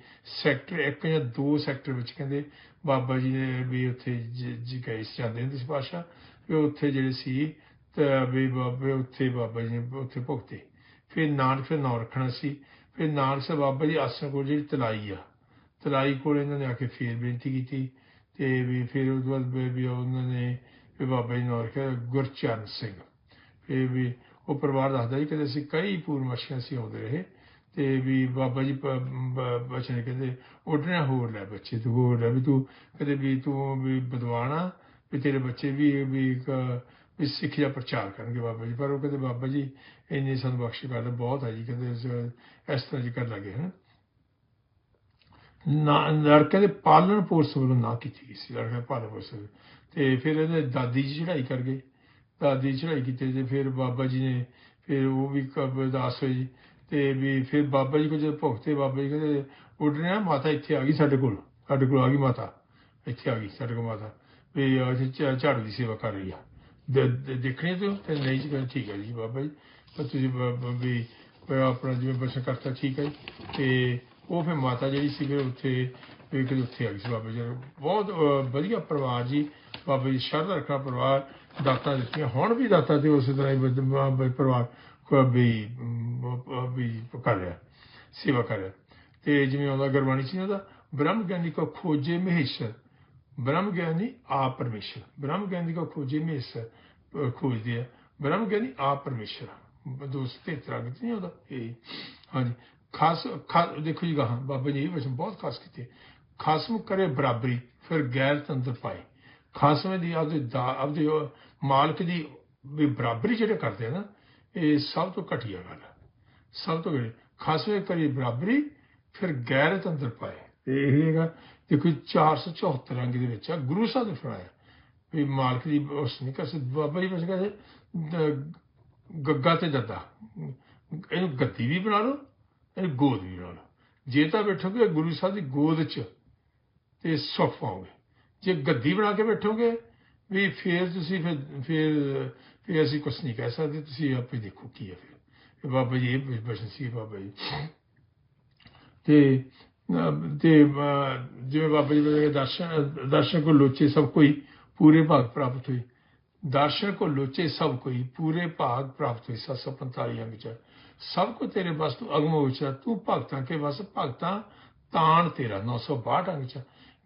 ਸੈਕਟਰ 1 ਜਾਂ 2 ਸੈਕਟਰ ਵਿੱਚ ਕਹਿੰਦੇ ਬਾਬਾ ਜੀ ਨੇ ਵੀ ਉੱਥੇ ਜੀ ਗਏ ਸੀ, ਜਾਂਦੇ ਹੁੰਦੇ ਸੀ ਪਾਸ਼ਾ ਵੀ ਉੱਥੇ ਜਿਹੜੇ ਸੀ, ਤੇ ਵੀ ਬਾਬੇ ਉੱਥੇ ਬਾਬਾ ਜੀ ਨੇ ਉੱਥੇ ਭੁਗਤੇ। ਫਿਰ ਨਾਨਕ ਫਿਰ ਨਾਂ ਰੱਖਣਾ ਸੀ। ਫਿਰ ਨਾਨਕ ਸਾਹਿਬ ਬਾਬਾ ਜੀ ਆਸਣ ਕੋਲ ਜਿਹੜੀ ਤਲਾਈ ਆ, ਤਲਾਈ ਕੋਲ ਇਹਨਾਂ ਨੇ ਆ ਕੇ ਫੇਰ ਬੇਨਤੀ ਕੀਤੀ। ਤੇ ਵੀ ਫਿਰ ਉਸ ਤੋਂ ਬਾਅਦ ਵੀ- ਉਹਨਾਂ ਨੇ ਵੀ ਬਾਬਾ ਜੀ ਨੂੰ ਰੱਖਿਆ ਗੁਰਚਰਨ ਸਿੰਘ ਫਿਰ ਵੀ ਉਹ ਪਰਿਵਾਰ ਦੱਸਦਾ ਜੀ ਕਿ ਅਸੀਂ ਕਈ ਪੂਰਨਮਾਸ਼ੀਆਂ ਸੀ ਆਉਂਦੇ ਰਹੇ ਤੇ ਵੀ ਬਾਬਾ ਜੀ ਪ- ਬਚਨ ਕਹਿੰਦੇ ਉੱਡਣਾ ਹੋਰ ਲੈ ਬੱਚੇ ਤੂੰ ਹੋਰ ਲੈ ਵੀ ਤੂੰ ਕਦੇ ਵੀ ਤੂੰ ਵੀ ਬਦਵਾਣਾ ਵੀ ਤੇਰੇ ਬੱਚੇ ਵੀ ਵੀ ਵੀ ਸਿੱਖ ਦਾ ਪ੍ਰਚਾਰ ਕਰਨਗੇ ਬਾਬਾ ਜੀ ਪਰ ਉਹ ਕਹਿੰਦੇ ਬਾਬਾ ਜੀ ਇੰਨੀ ਸਾਨੂੰ ਬਖਸ਼ ਕਰ ਬਹੁਤ ਹੈ ਜੀ ਕਹਿੰਦੇ ਇਸ- ਤਰ੍ਹਾਂ ਜੀ ਕਰ ਲੱਗੇ ਹਨ ਨਾ, ਲੜਕੇ ਦੇ ਪਾਲਣ ਪੋਸ ਵੱਲੋਂ ਨਾ ਕੀਤੀ ਗਈ ਸੀ, ਲੜਕੇ ਦੇ ਪਾਲਣ ਪੋਸ ਤੇ ਫਿਰ ਇਹਨੇ ਦਾਦੀ ਜੀ ਚੜ੍ਹਾਈ ਕਰ ਗਏ। ਦਾਦੀ ਜੀ ਚੜ੍ਹਾਈ ਕੀਤੀ ਤੇ ਫਿਰ ਬਾਬਾ ਜੀ ਨੇ, ਫਿਰ ਉਹ ਵੀ ਕ- ਅਰਦਾਸ ਹੋਈ। ਤੇ ਵੀ ਫਿਰ ਬਾਬਾ ਜੀ ਕੋਲ ਜਦ ਭੁਗਤੇ ਬਾਬਾ ਜੀ ਕਹਿੰਦੇ ਉੱਡਣਾ ਮਾਤਾ ਇੱਥੇ ਆ ਗਈ ਸਾਡੇ ਕੋਲ ਸਾਡੇ ਕੋਲ ਆ ਗਈ ਮਾਤਾ। ਇੱਥੇ ਆ ਗਈ ਸਾਡੇ ਕੋਲ ਮਾਤਾ। ਵੀ ਅਸੀਂ ਝ- ਝਾੜੂ ਦੀ ਸੇਵਾ ਕਰ ਰਹੀ ਆ। ਦੇ- ਦੇ- ਦੇਖਣੀ ਤੇ? ਨਹੀਂ ਜੀ, ਕਹਿੰਦੇ ਠੀਕ ਹੈ ਜੀ ਬਾਬਾ ਜੀ। ਤੁਸੀਂ ਵੀ ਆਪਣਾ ਜਿਵੇਂ ਬਸ ਕਰਤਾ ਠੀਕ ਹੈ ਜੀ। ਤੇ ਉਹ ਫਿਰ ਮਾਤਾ ਜਿਹੜੀ ਸੀ ਫਿਰ ਉੱਥੇ ਬਿਲਕੁਲ ਉੱਥੇ ਆ ਗਈ ਸੀ ਬਾਬਾ ਜੀ। ਬਹੁਤ ਵਧੀਆ ਪਰਿਵਾਰ ਜੀ। ਬਾਬਾ ਜੀ ਸ਼ਰਧਾ ਰੱਖਣਾ ਪਰਿਵਾਰ, ਦਾਤਾ ਦਿੱਤੀਆਂ। ਹੁਣ ਵੀ ਦਾਤਾ ਤੇ ਉਸੇ ਤਰ੍ਹਾਂ ਹੀ ਪਰਿਵਾਰ ਕੋਈ ਵੀ ਵੀ ਕਰ ਰਿਹਾ, ਸੇਵਾ ਕਰ ਰਿਹਾ। ਤੇ ਜਿਵੇਂ ਉਹਦਾ ਗੁਰਬਾਣੀ ਚ ਉਹਦਾ ਬ੍ਰਹਮ ਗਿਆਨੀ ਕੋ ਖੋਜੇ ਮਹੇਸ਼ਰ, ਬ੍ਰਹਮ ਗਿਆਨੀ ਆ ਪਰਮੇਸ਼ਰ। ਬ੍ਰਹਮ ਗਿਆਨੀ ਕੋ ਖੋਜੇ ਮਹੇਸ਼ਰ ਖੋਜਦੇ ਆ। ਬ੍ਰਹਮ ਗਿਆਨੀ ਆ। ਪਰਮੇਸ਼ਰ ਦੋਸਤੇ ਤਰੰਗ ਨਹੀਂ ਉਹਦਾ ਇਹ, ਹਾਂਜੀ। ਖਾਸ, ਖਾ- ਦੇਖੋ ਜੀ ਗਾਹਾਂ, ਬਾਬਾ ਜੀ ਇਹ ਵਚਨ ਬਹੁਤ ਖਾਸ ਕੀਤੇ। ਖਾਸਮ ਕਰੇ ਬਰਾਬਰੀ, ਫਿਰ ਗੈਰ ਤੰਦਰ ਪਾਏ। ਖਾਸਮੇ ਦੀ ਆਪਦੇ ਦਾ- ਆਪਦੇ ਮਾਲਕ ਦੀ ਵੀ ਬਰਾਬਰੀ ਜਿਹੜੇ ਕਰਦੇ ਆ ਨਾ, ਇਹ ਸਭ ਤੋਂ ਘਟੀਆ ਗੱਲ ਹੈ ਸਭ ਤੋਂ ਘਟੀਆ। ਖਾਸਮੇ ਕਰੀ ਬਰਾਬਰੀ, ਫਿਰ ਗੈਰ ਤੰਦਰ ਪਾਏ। ਤੇ ਇਹ ਹੈਗਾ, ਦੇਖੋ 474 ਅੰਗ ਦੇ ਵਿੱਚ ਆ, ਗੁਰੂ ਸਾਹਿਬ ਨੇ ਫਰਮਾਇਆ ਵੀ ਮਾਲਕ ਦੀ ਉਸ ਨਹੀਂ ਕਰ ਬਾਬਾ ਜੀ ਬਸ ਕਹਿੰਦੇ ਗੱਗਾ ਤੇ ਦੱਦਾ। ਇਹਨੂੰ ਗੱਦੀ ਵੀ ਬਣਾ ਲਓ ਇਹਨੂੰ ਗੋਦ ਵੀ ਬਣਾ ਲਓ ਜੇ ਤਾਂ ਬੈਠੋਗੇ ਗੁਰੂ ਸਾਹਿਬ ਦੀ ਗੋਦ 'ਚ, ਤੇ ਸੁੱਖ ਪਾਓਗੇ। ਜੇ ਗੱਦੀ ਬਣਾ ਕੇ ਬੈਠੋਗੇ, ਵੀ ਫੇਰ ਤੁਸੀਂ ਫਿਰ ਫਿਰ ਫਿਰ ਅਸੀਂ ਕੁਝ ਨਹੀਂ ਕਹਿ ਸਕਦੇ, ਤੁਸੀਂ ਆਪੇ ਦੇਖੋ ਕੀ ਹੈ ਫਿਰ। ਬਾਬਾ ਜੀ ਇਹ ਬਚਨ ਸੀ ਬਾਬਾ ਜੀ। ਤੇ ਤੇ, ਜਿਵੇਂ ਬਾਬਾ ਜੀ ਬੋਲੇ ਦਰਸ਼ਨ ਦਰਸ਼ਨ ਕੋ ਲੋਚੇ ਸਭ ਕੋਈ ਪੂਰੇ ਭਾਗ ਪ੍ਰਾਪਤ ਹੋਈ ਦਰਸ਼ਨ ਕੋ ਲੋਚੇ ਸਭ ਕੋਈ ਪੂਰੇ ਭਾਗ ਪ੍ਰਾਪਤ ਹੋਈ 745 ਅੰਗ ਚ। ਸਭ ਕੋ ਤੇਰੇ ਬਸ ਤੂੰ ਅਗਮੋ ਵਿੱਚ ਤੂੰ ਭਗਤਾਂ ਕੇ ਬਸ ਭਗਤਾਂ, ਤਾਣ ਤੇਰਾ 962 ਅੰਗ ਚ।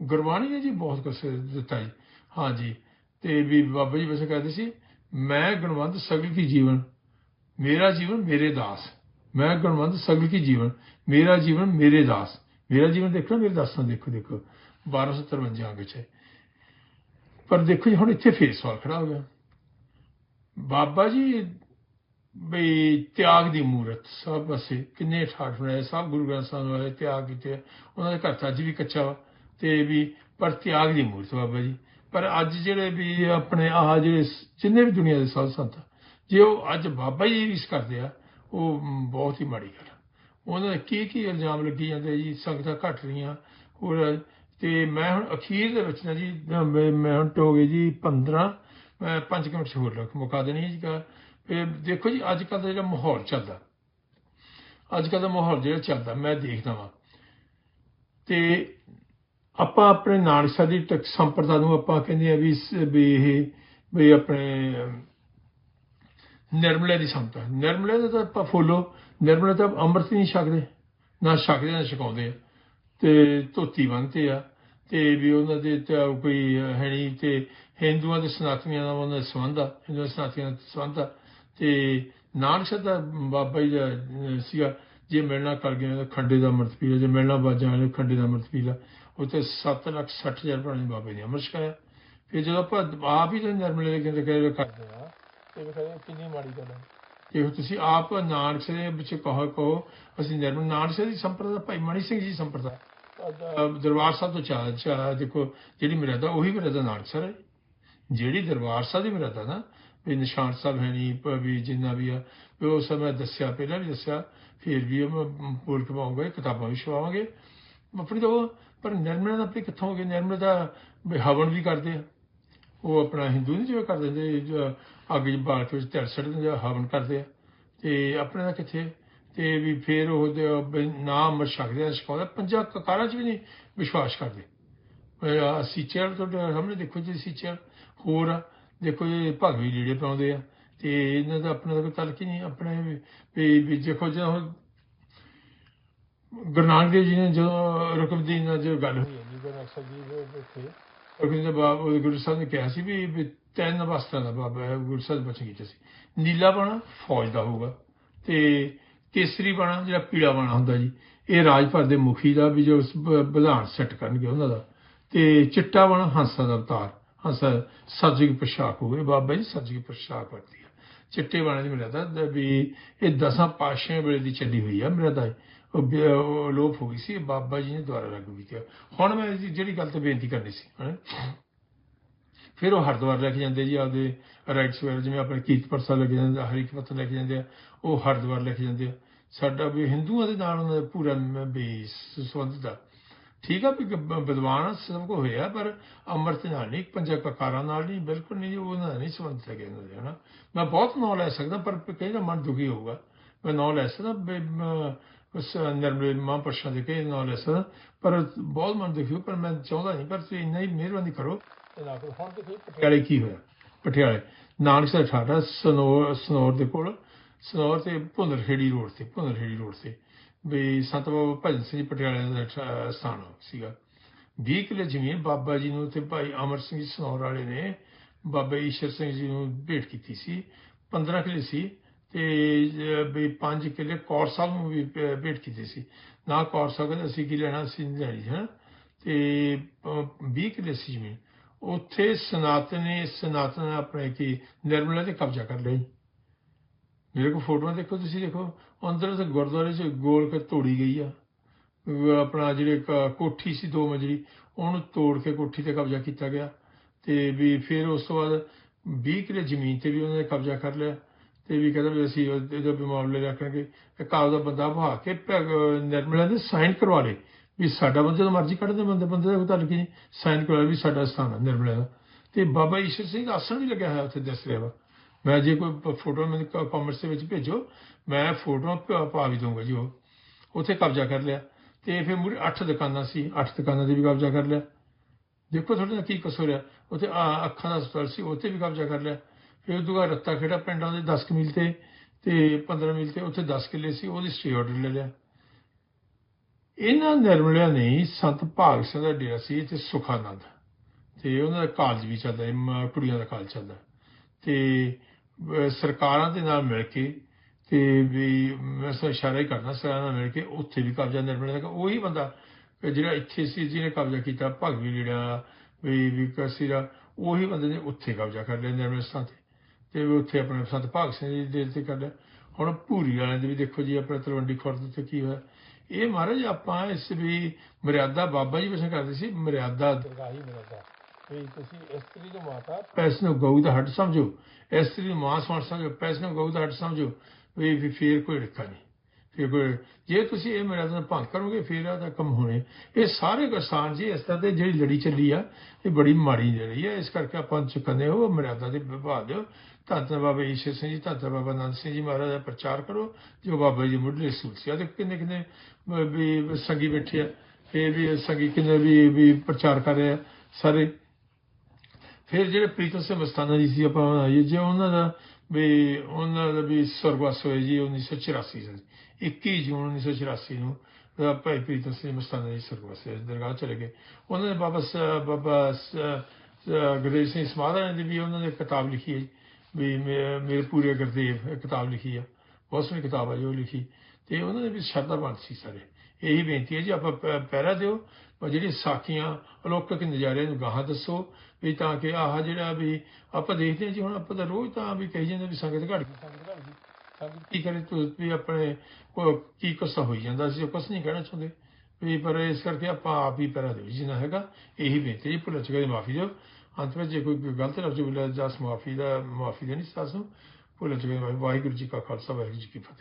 ਗੁਰਬਾਣੀ ਨੇ ਜੀ ਬਹੁਤ ਕੁਛ ਦਿੱਤਾ ਜੀ। ਹਾਂਜੀ ਤੇ ਵੀ ਬਾਬਾ ਜੀ ਵੈਸੇ ਕਹਿੰਦੇ ਸੀ, ਮੈਂ ਗੁਣਵੰਤ ਸਗਲ ਕੀ ਜੀਵਨ, ਮੇਰਾ ਜੀਵਨ ਮੇਰੇ ਦਾਸ। ਮੈਂ ਗੁਣਵੰਤ ਸਗਲ ਕੀ ਜੀਵਨ, ਮੇਰਾ ਜੀਵਨ ਮੇਰੇ ਦਾਸ। ਮੇਰਾ ਜੀਵਨ ਦੇਖੋ ਮੇਰੇ ਦਾਸਾਂ ਦੇਖੋ ਦੇਖੋ। 1253 ਅੰਗ ਚ। ਪਰ ਦੇਖੋ ਜੀ, ਹੁਣ ਇੱਥੇ ਫੇਰ ਸਵਾਲ ਖੜਾ ਹੋ ਗਿਆ। ਬਾਬਾ ਜੀ ਬਈ ਤਿਆਗ ਦੀ ਮੂਰਤ ਸਭ ਪਾਸੇ ਕਿੰਨੇ ਠਾਠ ਬਣਾਏ ਸਭ ਗੁਰੂ ਗ੍ਰੰਥ ਸਾਹਿਬ ਵਾਲੇ ਤਿਆਗ ਕੀਤੇ ਉਹਨਾਂ ਦੇ ਘਰ ਤਾਂ ਅੱਜ ਵੀ ਕੱਚਾ ਵਾ ਤੇ ਵੀ ਪਰ ਤਿਆਗ ਦੀ ਮੂਰਤ ਬਾਬਾ ਜੀ ਪਰ ਅੱਜ ਜਿਹੜੇ ਵੀ ਆਪਣੇ ਆਹ ਜਿਹੜੇ ਜਿੰਨੇ ਵੀ ਦੁਨੀਆ ਦੇ ਸਾਧ ਸੰਤ ਆ, ਜੇ ਉਹ ਅੱਜ ਬਾਬਾ ਜੀ ਰੀਸ ਕਰਦੇ ਆ ਉਹ ਬਹੁਤ ਹੀ ਮਾੜੀ ਗੱਲ ਆ। ਉਹਨਾਂ ਦੇ ਕੀ ਕੀ ਇਲਜ਼ਾਮ ਲੱਗੀ ਜਾਂਦੇ ਜੀ ਸੰਗਤਾਂ ਘਟ ਰਹੀਆਂ ਹੋਰ ਤੇ ਮੈਂ ਹੁਣ ਅਖੀਰ ਦੇ ਵਿੱਚ ਨਾ ਜੀ ਮੈਂ ਹੁਣ ਹੋ ਗਏ ਜੀ 15 ਮੈਂ 5 ਮਿੰਟ ਹੋਰ ਰੱਖ ਮੁਕਾ ਦੇਣੀ ਜੀ ਇਹ ਦੇਖੋ ਜੀ ਅੱਜ ਕੱਲ੍ਹ ਦਾ ਜਿਹੜਾ ਮਾਹੌਲ ਚੱਲਦਾ ਅੱਜ ਕੱਲ੍ਹ ਦਾ ਮਾਹੌਲ ਜਿਹੜਾ ਚੱਲਦਾ ਮੈਂ ਦੇਖਦਾ ਵਾਂ। ਤੇ ਆਪਾਂ ਆਪਣੇ ਨਾਨਕਸਰ ਦੀ ਟਕ ਸੰਪਰਦਾ ਨੂੰ ਆਪਾਂ ਕਹਿੰਦੇ ਆ ਵੀ ਵੀ ਇਹ ਵੀ ਆਪਣੇ ਅਮ, ਨਿਰਮਲੇ ਦੀ ਸੰਪਰਦਾ। ਨਿਰਮਲੇ ਦਾ ਤਾਂ ਆਪਾਂ ਫੋਲੋ ਨਿਰਮਲੇ ਤਾਂ ਅੰਮ੍ਰਿਤ ਨਹੀਂ ਛਕਦੇ ਨਾ ਛਕਦੇ ਨਾ ਛਕਾਉਂਦੇ ਆ। ਤੇ ਧੋਤੀ ਬੰਨ੍ਹਦੇ ਆ ਤੇ ਵੀ ਉਹਨਾਂ ਦੇ ਤਾਂ ਕੋਈ ਹੈ ਨਹੀਂ ਤੇ ਹਿੰਦੂਆਂ ਦੇ ਸਨਾਤਨੀਆਂ ਨਾਲ ਉਹਨਾਂ ਦਾ ਸੰਬੰਧ ਆ ਹਿੰਦੂਆਂ ਦੇ ਸਨਾਤਨੀਆਂ ਨਾਲ ਸੰਬੰਧ ਆ। ਤੇ ਨਾਨਕ ਦਾ ਬਾਬਾ ਜੀ ਦਾ ਸੀਗਾ ਜੇ ਮਿਲਣਾ ਕਰ ਗਿਆ ਤਾਂ ਖੰਡੇ ਦਾ ਅੰਮ੍ਰਿਤ ਪੀ ਲਿਆ ਜੇ ਮਿਲਣਾ ਬਾਜਾਂ ਵਾਲੇ ਖੰਡੇ ਦਾ ਅੰਮ੍ਰਿਤ ਪੀ ਲਿਆ ਉੱਥੇ 7 ਲੱਖ 60 ਹਜ਼ਾਰ ਪ੍ਰਾਣੀ ਬਾਬੇ ਨੇ ਅੰਮ੍ਰਿਤ ਛਕਾਇਆ। ਫਿਰ ਜਦੋਂ ਆਪਾਂ ਆਪ ਹੀ ਤਾਂ ਨਿਰਮਲੇ ਕਹਿੰਦੇ ਕਹਿੰਦੇ ਕਰਦੇ ਆ। ਤੇ ਵੀ ਕਹਿੰਦੇ ਕਿੰਨੀ ਮਾੜੀ ਗੱਲ ਹੈ ਜੇ ਤੁਸੀਂ ਆਪ ਨਾਨਕ ਦੇ ਵਿੱਚ ਕਹੋ ਕਹੋ ਅਸੀਂ ਨਿਰਮਲ ਨਾਨਕ ਦੀ ਸੰਪਰਦਾ ਭਾਈ ਮਣੀ ਸਿੰਘ ਜੀ ਸੰਪਰਦਾ। ਦਰਬਾਰ ਸਾਹਿਬ ਤੋਂ ਚਾਹ ਚਾਹ ਦੇਖੋ ਜਿਹੜੀ ਮਰਿਆਦਾ ਉਹੀ ਮਰਿਆਦਾ ਨਾਨਕ ਸਰ ਹੈ। ਜਿਹੜੀ ਦਰਬਾਰ ਸਾਹਿਬ ਦੀ ਮਰਿਆਦਾ ਨਾ ਵੀ ਨਿਸ਼ਾਨ ਸਾਹਿਬ ਹੈ ਨਹੀਂ ਵੀ ਜਿੰਨਾ ਵੀ ਆ। ਵੀ ਉਹ ਸਭ ਮੈਂ ਦੱਸਿਆ ਪਹਿਲਾਂ ਵੀ ਦੱਸਿਆ ਫਿਰ ਵੀ ਮੈਂ ਬੋਲ ਕੇ ਪਾਉਂਗਾ ਕਿਤਾਬਾਂ ਵੀ ਛਵਾਵਾਂਗੇ ਆਪਣੀ ਤਾਂ ਉਹ ਪਰ ਨਿਰਮਲ ਦਾ ਆਪਣੀ ਕਿੱਥੋਂ ਹੋ ਗਏ ਨਿਰਮਲ ਦਾ ਹਵਨ ਵੀ ਕਰਦੇ ਆ। ਉਹ ਆਪਣਾ ਹਿੰਦੂ ਨਹੀਂ ਜਿਵੇਂ ਕਰ ਦਿੰਦੇ ਜੋ ਅੱਗ 'ਚ ਬਾਲ ਕੇ ਵਿੱਚ ਧੜ ਸੜ ਦਿੰਦੇ ਹਵਨ ਕਰਦੇ ਆ। ਤੇ ਆਪਣੇ ਦਾ ਕਿੱਥੇ? ਤੇ ਵੀ ਫਿਰ ਉਹ ਦੇ ਵੀ ਨਾਮ ਛਕਦੇ ਆ ਛਕਾਉਂਦੇ ਪੰਜਾਂ ਕਕਾਰਾਂ 'ਚ ਵੀ ਨਹੀਂ ਵਿਸ਼ਵਾਸ ਕਰਦੇ। ਅਹ ਸੀਚਰ ਤੁਹਾਡੇ ਸਾਹਮਣੇ ਦੇਖੋ ਜੀ ਸੀਚਰ ਹੋਰ ਆ, ਦੇਖੋ ਇਹ ਭਗਵੀ ਲੀੜੇ ਪਾਉਂਦੇ ਆ, ਤੇ ਇਹਨਾਂ ਦਾ ਆਪਣਾ ਤਾਂ ਕੋਈ ਤਲਕ ਹੀ ਨਹੀਂ, ਆਪਣੇ ਵੀ- ਵੀ ਦੇਖੋ ਜਦੋਂ ਗੁਰੂ ਨਾਨਕ ਦੇਵ ਜੀ ਨੇ ਜਦੋਂ ਰੁਕਮਦੀਨ ਨਾਲ ਜੋ ਗੱਲ ਹੋਈ ਹੈ ਜੀ ਗੁਰੂ ਨਾਨਕ ਜੀ ਦੇ ਉੱਥੇ ਰੁਕਮਦੀਨ ਦੇ ਬਾਬ ਗੁਰੂ ਸਾਹਿਬ ਨੇ ਕਿਹਾ ਸੀ ਵੀ ਤਿੰਨ ਅਵਸਥਾ ਦਾ ਬਾਬਾ ਗੁਰੂ ਸਾਹਿਬ ਬਚਨ ਕੀਤਾ ਸੀ। ਨੀਲਾ ਬਾਣਾ, ਫੌਜ ਦਾ ਹੋਊਗਾ, ਤੇ ਕੇਸਰੀ ਬਾਣਾ, ਜਿਹੜਾ ਪੀਲਾ ਬਾਣਾ ਹੁੰਦਾ ਜੀ, ਇਹ ਰਾਜ ਭਰ ਦੇ ਮੁਖੀ ਦਾ ਵੀ ਜੋ ਵਿਧਾਨ ਸੈੱਟ ਕਰਨਗੇ ਉਹਨਾਂ ਦਾ, ਤੇ ਚਿੱਟਾ ਬਣਾ ਹੰਸਾ ਦਾ ਅਵਤਾਰ। ਹੰਸਾ ਸੱਜਿਕ ਪੋਸ਼ਾਕ ਹੋਵੇ ਬਾਬਾ ਜੀ, ਸੱਜਿਕ ਪੋਸ਼ਾਕ ਵਰਤੀ ਆ। ਚਿੱਟੇ ਬਾਣੇ ਦੀ ਮਿਲਦਾ ਵੀ ਇਹ ਦਸਾਂ ਪਾਸ਼ਿਆਂ ਵੇਲੇ ਦੀ ਚੱਲੀ ਹੋਈ ਆ ਮੇਰਾ ਉਹ ਉਹ ਲੋਪ ਹੋ ਗਈ ਸੀ। ਇਹ ਬਾਬਾ ਜੀ ਨੇ ਦੁਆਰਾ ਲਾਗੂ ਕੀਤੀ ਹੁਣ ਮੈਂ ਜਿਹੜੀ ਗੱਲ ਤੇ ਬੇਨਤੀ ਕਰਨੀ ਸੀ, ਹੈਂ। ਫਿਰ ਉਹ ਹਰਿਦੁਆਰ ਲੈ ਕੇ ਜਾਂਦੇ ਜੀ, ਆਪਦੇ ਰਾਈਟਸ ਵਗੈਰਾ, ਜਿਵੇਂ ਆਪਣੇ ਕੀਰਤ ਪਰਸਾ ਲੈ ਕੇ ਜਾਂਦੇ ਆ ਹਰੀ ਪੱਤਰ ਲੈ ਕੇ ਜਾਂਦੇ ਆ, ਉਹ ਹਰਿਦੁਆਰ ਲੈ ਕੇ ਜਾਂਦੇ ਆ। ਸਾਡਾ ਵੀ ਹਿੰਦੂਆਂ ਦੇ ਨਾਲ ਉਹਨਾਂ ਦਾ ਪੂਰਾ ਵੀ ਸੰਬੰਧ ਦਾ ਠੀਕ ਆ ਵੀ ਵਿਦਵਾਨ ਸਭ ਕੋ ਹੋਇਆ ਪਰ ਅੰਮ੍ਰਿਤ ਨਾਲ ਨਹੀਂ, ਪੰਜਾ ਕਕਾਰਾਂ ਨਾਲ ਨਹੀਂ, ਬਿਲਕੁਲ ਨਹੀਂ ਉਹਨਾਂ ਦਾ ਨਹੀਂ ਸੰਬੰਧ ਹੈਗੇ ਇਹਨਾਂ ਦੇ, ਹਨਾ। ਮੈਂ ਬਹੁਤ ਨਾਂ ਲੈ ਸਕਦਾ, ਪਰ ਕਈ ਦਾ ਮਨ ਦੁਖੀ ਹੋਊਗਾ। ਮੈਂ ਨਾਂ ਲੈ ਸਕਦਾ ਵੀ ਮ- ਉਸ ਨਿਰਮਲ ਮਹਾਂਪੁਰਸ਼ਾਂ ਦੇ ਕਈ ਨਾਂ ਲੈ ਸਕਦਾ, ਪਰ ਬਹੁਤ ਮਨ ਦੁਖੀ ਹੋ ਪਰ ਮੈਂ ਚਾਹੁੰਦਾ ਨਹੀਂ, ਪਰ ਤੁਸੀਂ ਇੰਨਾ ਹੀ ਮਿਹਰਬਾਨੀ ਕਰੋ। ਤੇ ਨਾ ਹੁਣ ਦੇਖੋ ਪਟਿਆਲੇ ਕੀ ਹੋਇਆ? ਪਟਿਆਲੇ ਨਾਨਕ ਸਾਹਿਬ ਠਾਠਾ ਸਨੋਰ ਸਨੋਰ ਦੇ ਕੋਲ, ਸਨੋਰ ਤੇ ਭੁੰਦਰਖੇੜੀ ਰੋਡ ਤੇ, ਭੁੰਦਰਖੇੜੀ ਰੋਡ ਤੇ। ਵੀ ਸੰਤ ਬਾਬਾ ਭਜਨ ਸਿੰਘ ਜੀ ਪਟਿਆਲੇ ਦਾ ਸਥਾਨ ਸੀਗਾ। 20 ਕਿੱਲੇ ਜ਼ਮੀਨ ਬਾਬਾ ਜੀ ਨੂੰ ਤੇ ਭਾਈ ਅਮਰ ਸਿੰਘ ਜੀ ਸਨੌਰ ਵਾਲੇ ਨੇ ਬਾਬਾ ਈਸ਼ਰ ਸਿੰਘ ਜੀ ਨੂੰ ਭੇਟ ਕੀਤੀ ਸੀ। 15 ਕਿੱਲੇ ਸੀ ਤੇ ਵੀ 5 ਕਿੱਲੇ ਕੌਰ ਸਾਹਿਬ ਨੂੰ ਵੀ ਭੇਟ ਕੀਤੇ ਸੀ। ਨਾ ਕੌਰ ਸਾਹਿਬ ਕਹਿੰਦੇ ਅਸੀਂ ਕੀ ਲੈਣਾ ਸੀ ਲੈਣੀ ਹੈ। ਤੇ ਅਹ, 20 ਕਿੱਲੇ ਸੀ ਜ਼ਮੀਨ। ਉੱਥੇ ਸਨਾਤਨ ਨੇ ਸਨਾਤਨ ਆਪਣੇ ਕੀ ਨਿਰਮਲਾ ਤੇ ਕਬਜ਼ਾ ਕਰ ਲਿਆ ਜੀ ਮੇਰੇ ਕੋਲ ਫੋਟੋਆਂ ਦੇਖੋ, ਤੁਸੀਂ ਦੇਖੋ, ਅੰਦਰ ਗੁਰਦੁਆਰੇ 'ਚ ਗੋਲ ਕੇ ਤੋੜੀ ਗਈ ਆ। ਆਪਣਾ ਜਿਹੜੇ ਕ- ਕੋਠੀ ਸੀ ਦੋ ਮੰਜ਼ਲੀ, ਉਹਨੂੰ ਤੋੜ ਕੇ ਕੋਠੀ ਤੇ ਕਬਜ਼ਾ ਕੀਤਾ ਗਿਆ। ਤੇ ਵੀ ਫਿਰ ਉਸ ਤੋਂ ਬਾਅਦ 20 ਕਿਲੇ ਜ਼ਮੀਨ ਤੇ ਵੀ ਉਹਨਾਂ ਨੇ ਕਬਜ਼ਾ ਕਰ ਲਿਆ। ਤੇ ਵੀ ਕਹਿੰਦਾ ਵੀ ਅਸੀਂ ਉਹ- ਇਹਦਾ ਵੀ ਮਾਮਲੇ ਰੱਖਾਂਗੇ। ਇੱਕ ਆਪਦਾ ਬੰਦਾ ਬਹਾ ਕੇ ਪ- ਨਿਰਮਲਾ ਦੇ ਸਾਈਨ ਕਰਵਾ ਲਏ ਵੀ ਸਾਡਾ ਬੰਦੇ ਜਦੋਂ ਮਰਜ਼ੀ ਕੱਢਦੇ ਬੰਦੇ ਬੰਦੇ ਦਾ ਕੋਈ ਤਾਲੁਕ ਹੀ ਨਹੀਂ। ਸਾਈਨ ਕਰਵਾ ਲਏ ਵੀ ਸਾਡਾ ਸਥਾਨ ਹੈ ਨਿਰਮਲਾ ਦਾ। ਤੇ ਬਾਬਾ ਈਸ਼ਰ ਸਿੰਘ ਆਸਣ ਵੀ ਲੱਗਿਆ ਹੋਇਆ ਉੱਥੇ ਦੱਸ ਰਿਹਾ ਵਾ ਮੈਂ ਜੇ ਕੋਈ ਪ- ਫੋਟੋ ਮੈਨੂੰ ਕਮੈਂਟਸ ਦੇ ਵਿੱਚ ਭੇਜੋ, ਮੈਂ ਫੋਟੋ ਪਾ ਵੀ ਦਊਂਗਾ ਜੀ ਉਹ। ਉੱਥੇ ਕਬਜ਼ਾ ਕਰ ਲਿਆ। ਤੇ ਫਿਰ ਮੂਰੇ ਅੱਠ ਦੁਕਾਨਾਂ ਸੀ, ਅੱਠ ਦੁਕਾਨਾਂ ਤੇ ਵੀ ਕਬਜ਼ਾ ਕਰ ਲਿਆ। ਦੇਖੋ ਤੁਹਾਡੇ ਨਾਲ ਕੀ ਕਸੂਰ ਆ। ਉੱਥੇ ਅੱਖਾਂ ਦਾ ਹਸਪਤਾਲ ਸੀ, ਉੱਥੇ ਵੀ ਕਬਜ਼ਾ ਕਰ ਲਿਆ। ਫਿਰ ਉਹ ਦੁਗਾ ਰੱਤਾ ਖੇੜਾ ਪਿੰਡਾਂ ਦੇ 10 ਕੁ ਤੇ ਤੇ 15 ਮੀਲ ਤੇ ਉੱਥੇ 10 ਕਿੱਲੇ ਸੀ, ਉਹਦੀ ਸਟੇ ਆਰਡਰ ਲੈ ਲਿਆ। ਇਹਨਾਂ ਨਿਰਮਲਿਆਂ ਨੇ ਸੰਤ ਭਾਗ ਸਿੰਘ ਦਾ ਡੇਰਾ ਸੀ ਤੇ ਸੁਖਾਨੰਦ। ਤੇ ਉਹਨਾਂ ਦਾ ਕਾਲਜ ਵੀ ਚੱਲਦਾ ਕੁੜੀਆਂ ਦਾ ਕਾਲਜ ਚੱਲਦਾ। ਤੇ ਸਰਕਾਰਾਂ ਦੇ ਨਾਲ ਮਿਲ ਕੇ ਤੇ ਵੀ ਮੈਂ ਸੋ ਇਸ਼ਾਰਾ ਹੀ ਕਰਨਾ ਸਰਕਾਰਾਂ ਨਾਲ ਮਿਲ ਕੇ ਉੱਥੇ ਵੀ ਕਬਜ਼ਾ ਨਿਰਮਲ ਦਾ ਉਹੀ ਬੰਦਾ, ਜਿਹੜਾ ਇੱਥੇ ਸੀ, ਜਿਹਨੇ ਕਬਜ਼ਾ ਕੀਤਾ, ਭਗਵੀ ਲੀੜਾ, ਵੀ ਵੀ ਕਸੀਰਾ ਉਹੀ ਬੰਦੇ ਨੇ ਉੱਥੇ ਕਬਜ਼ਾ ਕਰ ਲਿਆ ਨਿਰਮਲ ਸਥਾਨ ਤੇ। ਤੇ ਉੱਥੇ ਆਪਣੇ ਸੰਤ ਭਾਗ ਸਿੰਘ ਜੀ ਦੇ ਤੇ ਕਰ ਲਿਆ। ਹੁਣ ਭੂਰੀ ਵਾਲਿਆਂ ਦੇ ਵੀ ਦੇਖੋ ਜੀ, ਆਪਣੇ ਤਲਵੰਡੀ ਖੁਰਦ ਤੇ ਕੀ ਹੋਇਆ। ਇਹ ਮਹਾਰਾਜ ਆਪਾਂ ਇਸ ਵੀ ਮਰਿਆਦਾ ਬਾਬਾ ਜੀ ਵਸੇ ਕਰਦੇ ਸੀ, ਮਰਿਆਦਾ ਦਰਗਾਹੀ ਮਰਿਆਦਾ। ਵੀ ਤੁਸੀਂ ਇਸਤਰੀ ਨੂੰ ਮਾਤਾ ਪੈਸੇ ਨੂੰ ਗਊ ਦਾ ਹੱਡ ਸਮਝੋ। ਇਸਤਰੀ ਨੂੰ ਮਾਂ ਸਮਝ ਸਮਝੋ, ਪੈਸੇ ਨੂੰ ਗਊ ਦਾ ਹੱਡ ਸਮਝੋ। ਵੀ ਵੀ ਫੇਰ ਕੋਈ ਰੱਖਾ ਨਹੀਂ। ਫਿਰ ਕੋਈ ਜੇ ਤੁਸੀਂ ਇਹ ਮਰਿਆਦਾ ਨੂੰ ਭੰਗ ਕਰੋਗੇ, ਫਿਰ ਇਹਦਾ ਕੰਮ ਹੋਣੇ। ਇਹ ਸਾਰੇ ਕਿਸਾਨ ਜੀ ਇਸ ਤਰ੍ਹਾਂ ਦੇ ਜਿਹੜੀ ਲੜੀ ਚੱਲੀ ਆ, ਇਹ ਬੜੀ ਮਾੜੀ ਜਿਹੜੀ ਆ। ਇਸ ਕਰਕੇ ਆਪਾਂ ਚੁੱਕਨੇ ਹੋ ਮਰਿਆਦਾ ਦੇ ਵਿਭਾਗ ਦਿਓ। ਧੰਨ ਧੰਨ ਬਾਬਾ ਈਸ਼ਰ ਸਿੰਘ ਜੀ, ਧੰਨ ਧੰਨ ਬਾਬਾ ਆਨੰਦ ਸਿੰਘ ਜੀ ਮਹਾਰਾਜ ਦਾ ਪ੍ਰਚਾਰ ਕਰੋ, ਜੋ ਬਾਬਾ ਜੀ ਮੁੱਢਲੇ ਸੂਲ ਸੀ। ਆ ਕਿੰਨੇ ਕਿੰਨੇ ਵੀ ਸੰਗੀ ਬੈਠੇ ਆ। ਇਹ ਵੀ ਸੰਗੀ ਕਿੰਨੇ ਵੀ ਵੀ ਪ੍ਰਚਾਰ ਕਰ ਰਹੇ ਆ। ਸਾਰੇ ਫਿਰ ਜਿਹੜੇ ਪ੍ਰੀਤਮ ਸਿੰਘ ਮਸਤਾਨਾ ਜੀ ਸੀ ਆਪਾਂ ਆਈਏ ਜੇ ਉਹਨਾਂ ਦਾ ਵੀ ਉਹਨਾਂ ਦਾ ਵੀ ਸਰਗਵਾਸ ਹੋਏ ਜੀ 1984 ਸੀ 21 ਜੂਨ 1984 ਨੂੰ ਭਾਈ ਪ੍ਰੀਤਮ ਸਿੰਘ ਮਸਤਾਨਾ ਜੀ ਸਰਗਵਾਸ ਹੋਏ ਦਰਗਾਹ ਚਲੇ ਗਏ। ਉਹਨਾਂ ਨੇ ਬਾਬਾ ਬਾਬਾ ਗੁਰਦੇਵ ਸਿੰਘ ਸਮਾਧਾਨ ਦੀ ਵੀ ਉਹਨਾਂ ਨੇ ਕਿਤਾਬ ਲਿਖੀ ਹੈ ਜੀ, ਵੀ ਮੇ- ਮੇਰੇ ਪੂਰੇ ਗੁਰਦੇਵ ਕਿਤਾਬ ਲਿਖੀ ਆ। ਬਹੁਤ ਸੋਹਣੀ ਕਿਤਾਬ ਹੈ ਜੋ ਲਿਖੀ। ਤੇ ਉਹਨਾਂ ਦੇ ਵੀ ਸ਼ਰਧਾ ਸ਼ਰਧਾਵੰਤ ਸੀ ਸਾਰੇ। ਇਹੀ ਬੇਨਤੀ ਹੈ ਜੀ ਆਪਾਂ ਪਹਿਰਾ ਦਿਓ ਪਰ ਜਿਹੜੀ ਸਾਖੀਆਂ ਅਲੌਕਿਕ ਨਜ਼ਾਰਿਆਂ ਨੂੰ ਗਾਹਾਂ ਦੱਸੋ ਵੀ ਤਾਂ ਕਿ ਆਹ ਜਿਹੜਾ ਵੀ ਆਪਾਂ ਦੇਖਦੇ ਹਾਂ ਜੀ ਹੁਣ ਆਪਾਂ ਤਾਂ ਰੋਜ਼ ਤਾਂ ਵੀ ਕਹੀ ਜਾਂਦੇ ਵੀ ਸੰਗਤ ਘਟ ਗਈ। ਸੰਗਤ ਘਟ ਗਈ। ਸੰਗਤ ਕੀ ਕਰੇ ਤੂੰ ਵੀ ਆਪਣੇ ਕੋ- ਕੀ ਕੁਛ ਹੋਈ ਜਾਂਦਾ ਸੀ ਕੁਛ ਨਹੀਂ ਕਹਿਣਾ ਚਾਹੁੰਦੇ। ਵੀ ਪਰ ਇਸ ਕਰਕੇ ਆਪਾਂ ਆਪ ਹੀ ਪਹਿਰਾ ਦਿਓ ਜਿੰਨਾ ਹੈਗਾ ਇਹੀ ਬੇਨਤੀ ਜੀ ਭੁੱਲ ਚੁੱਕੇ ਮਾਫੀ ਦਿਓ। ਅੰਤ ਵਿੱਚ ਜੇ ਕੋਈ ਗਲਤ ਲਫ਼ਜ਼ ਬੋਲਿਆ ਜਾਂ ਮਾਫੀ ਦਾ ਮਾਫੀ ਦੇਣੀ ਸਾਸੂ ਭੁੱਲ ਚੁੱਕੇ। ਵਾਹਿਗੁਰੂ ਜੀ ਕਾ ਖਾਲਸਾ ਵਾਹਿਗੁਰੂ ਜੀ ਕੀ ਫਤਿਹ।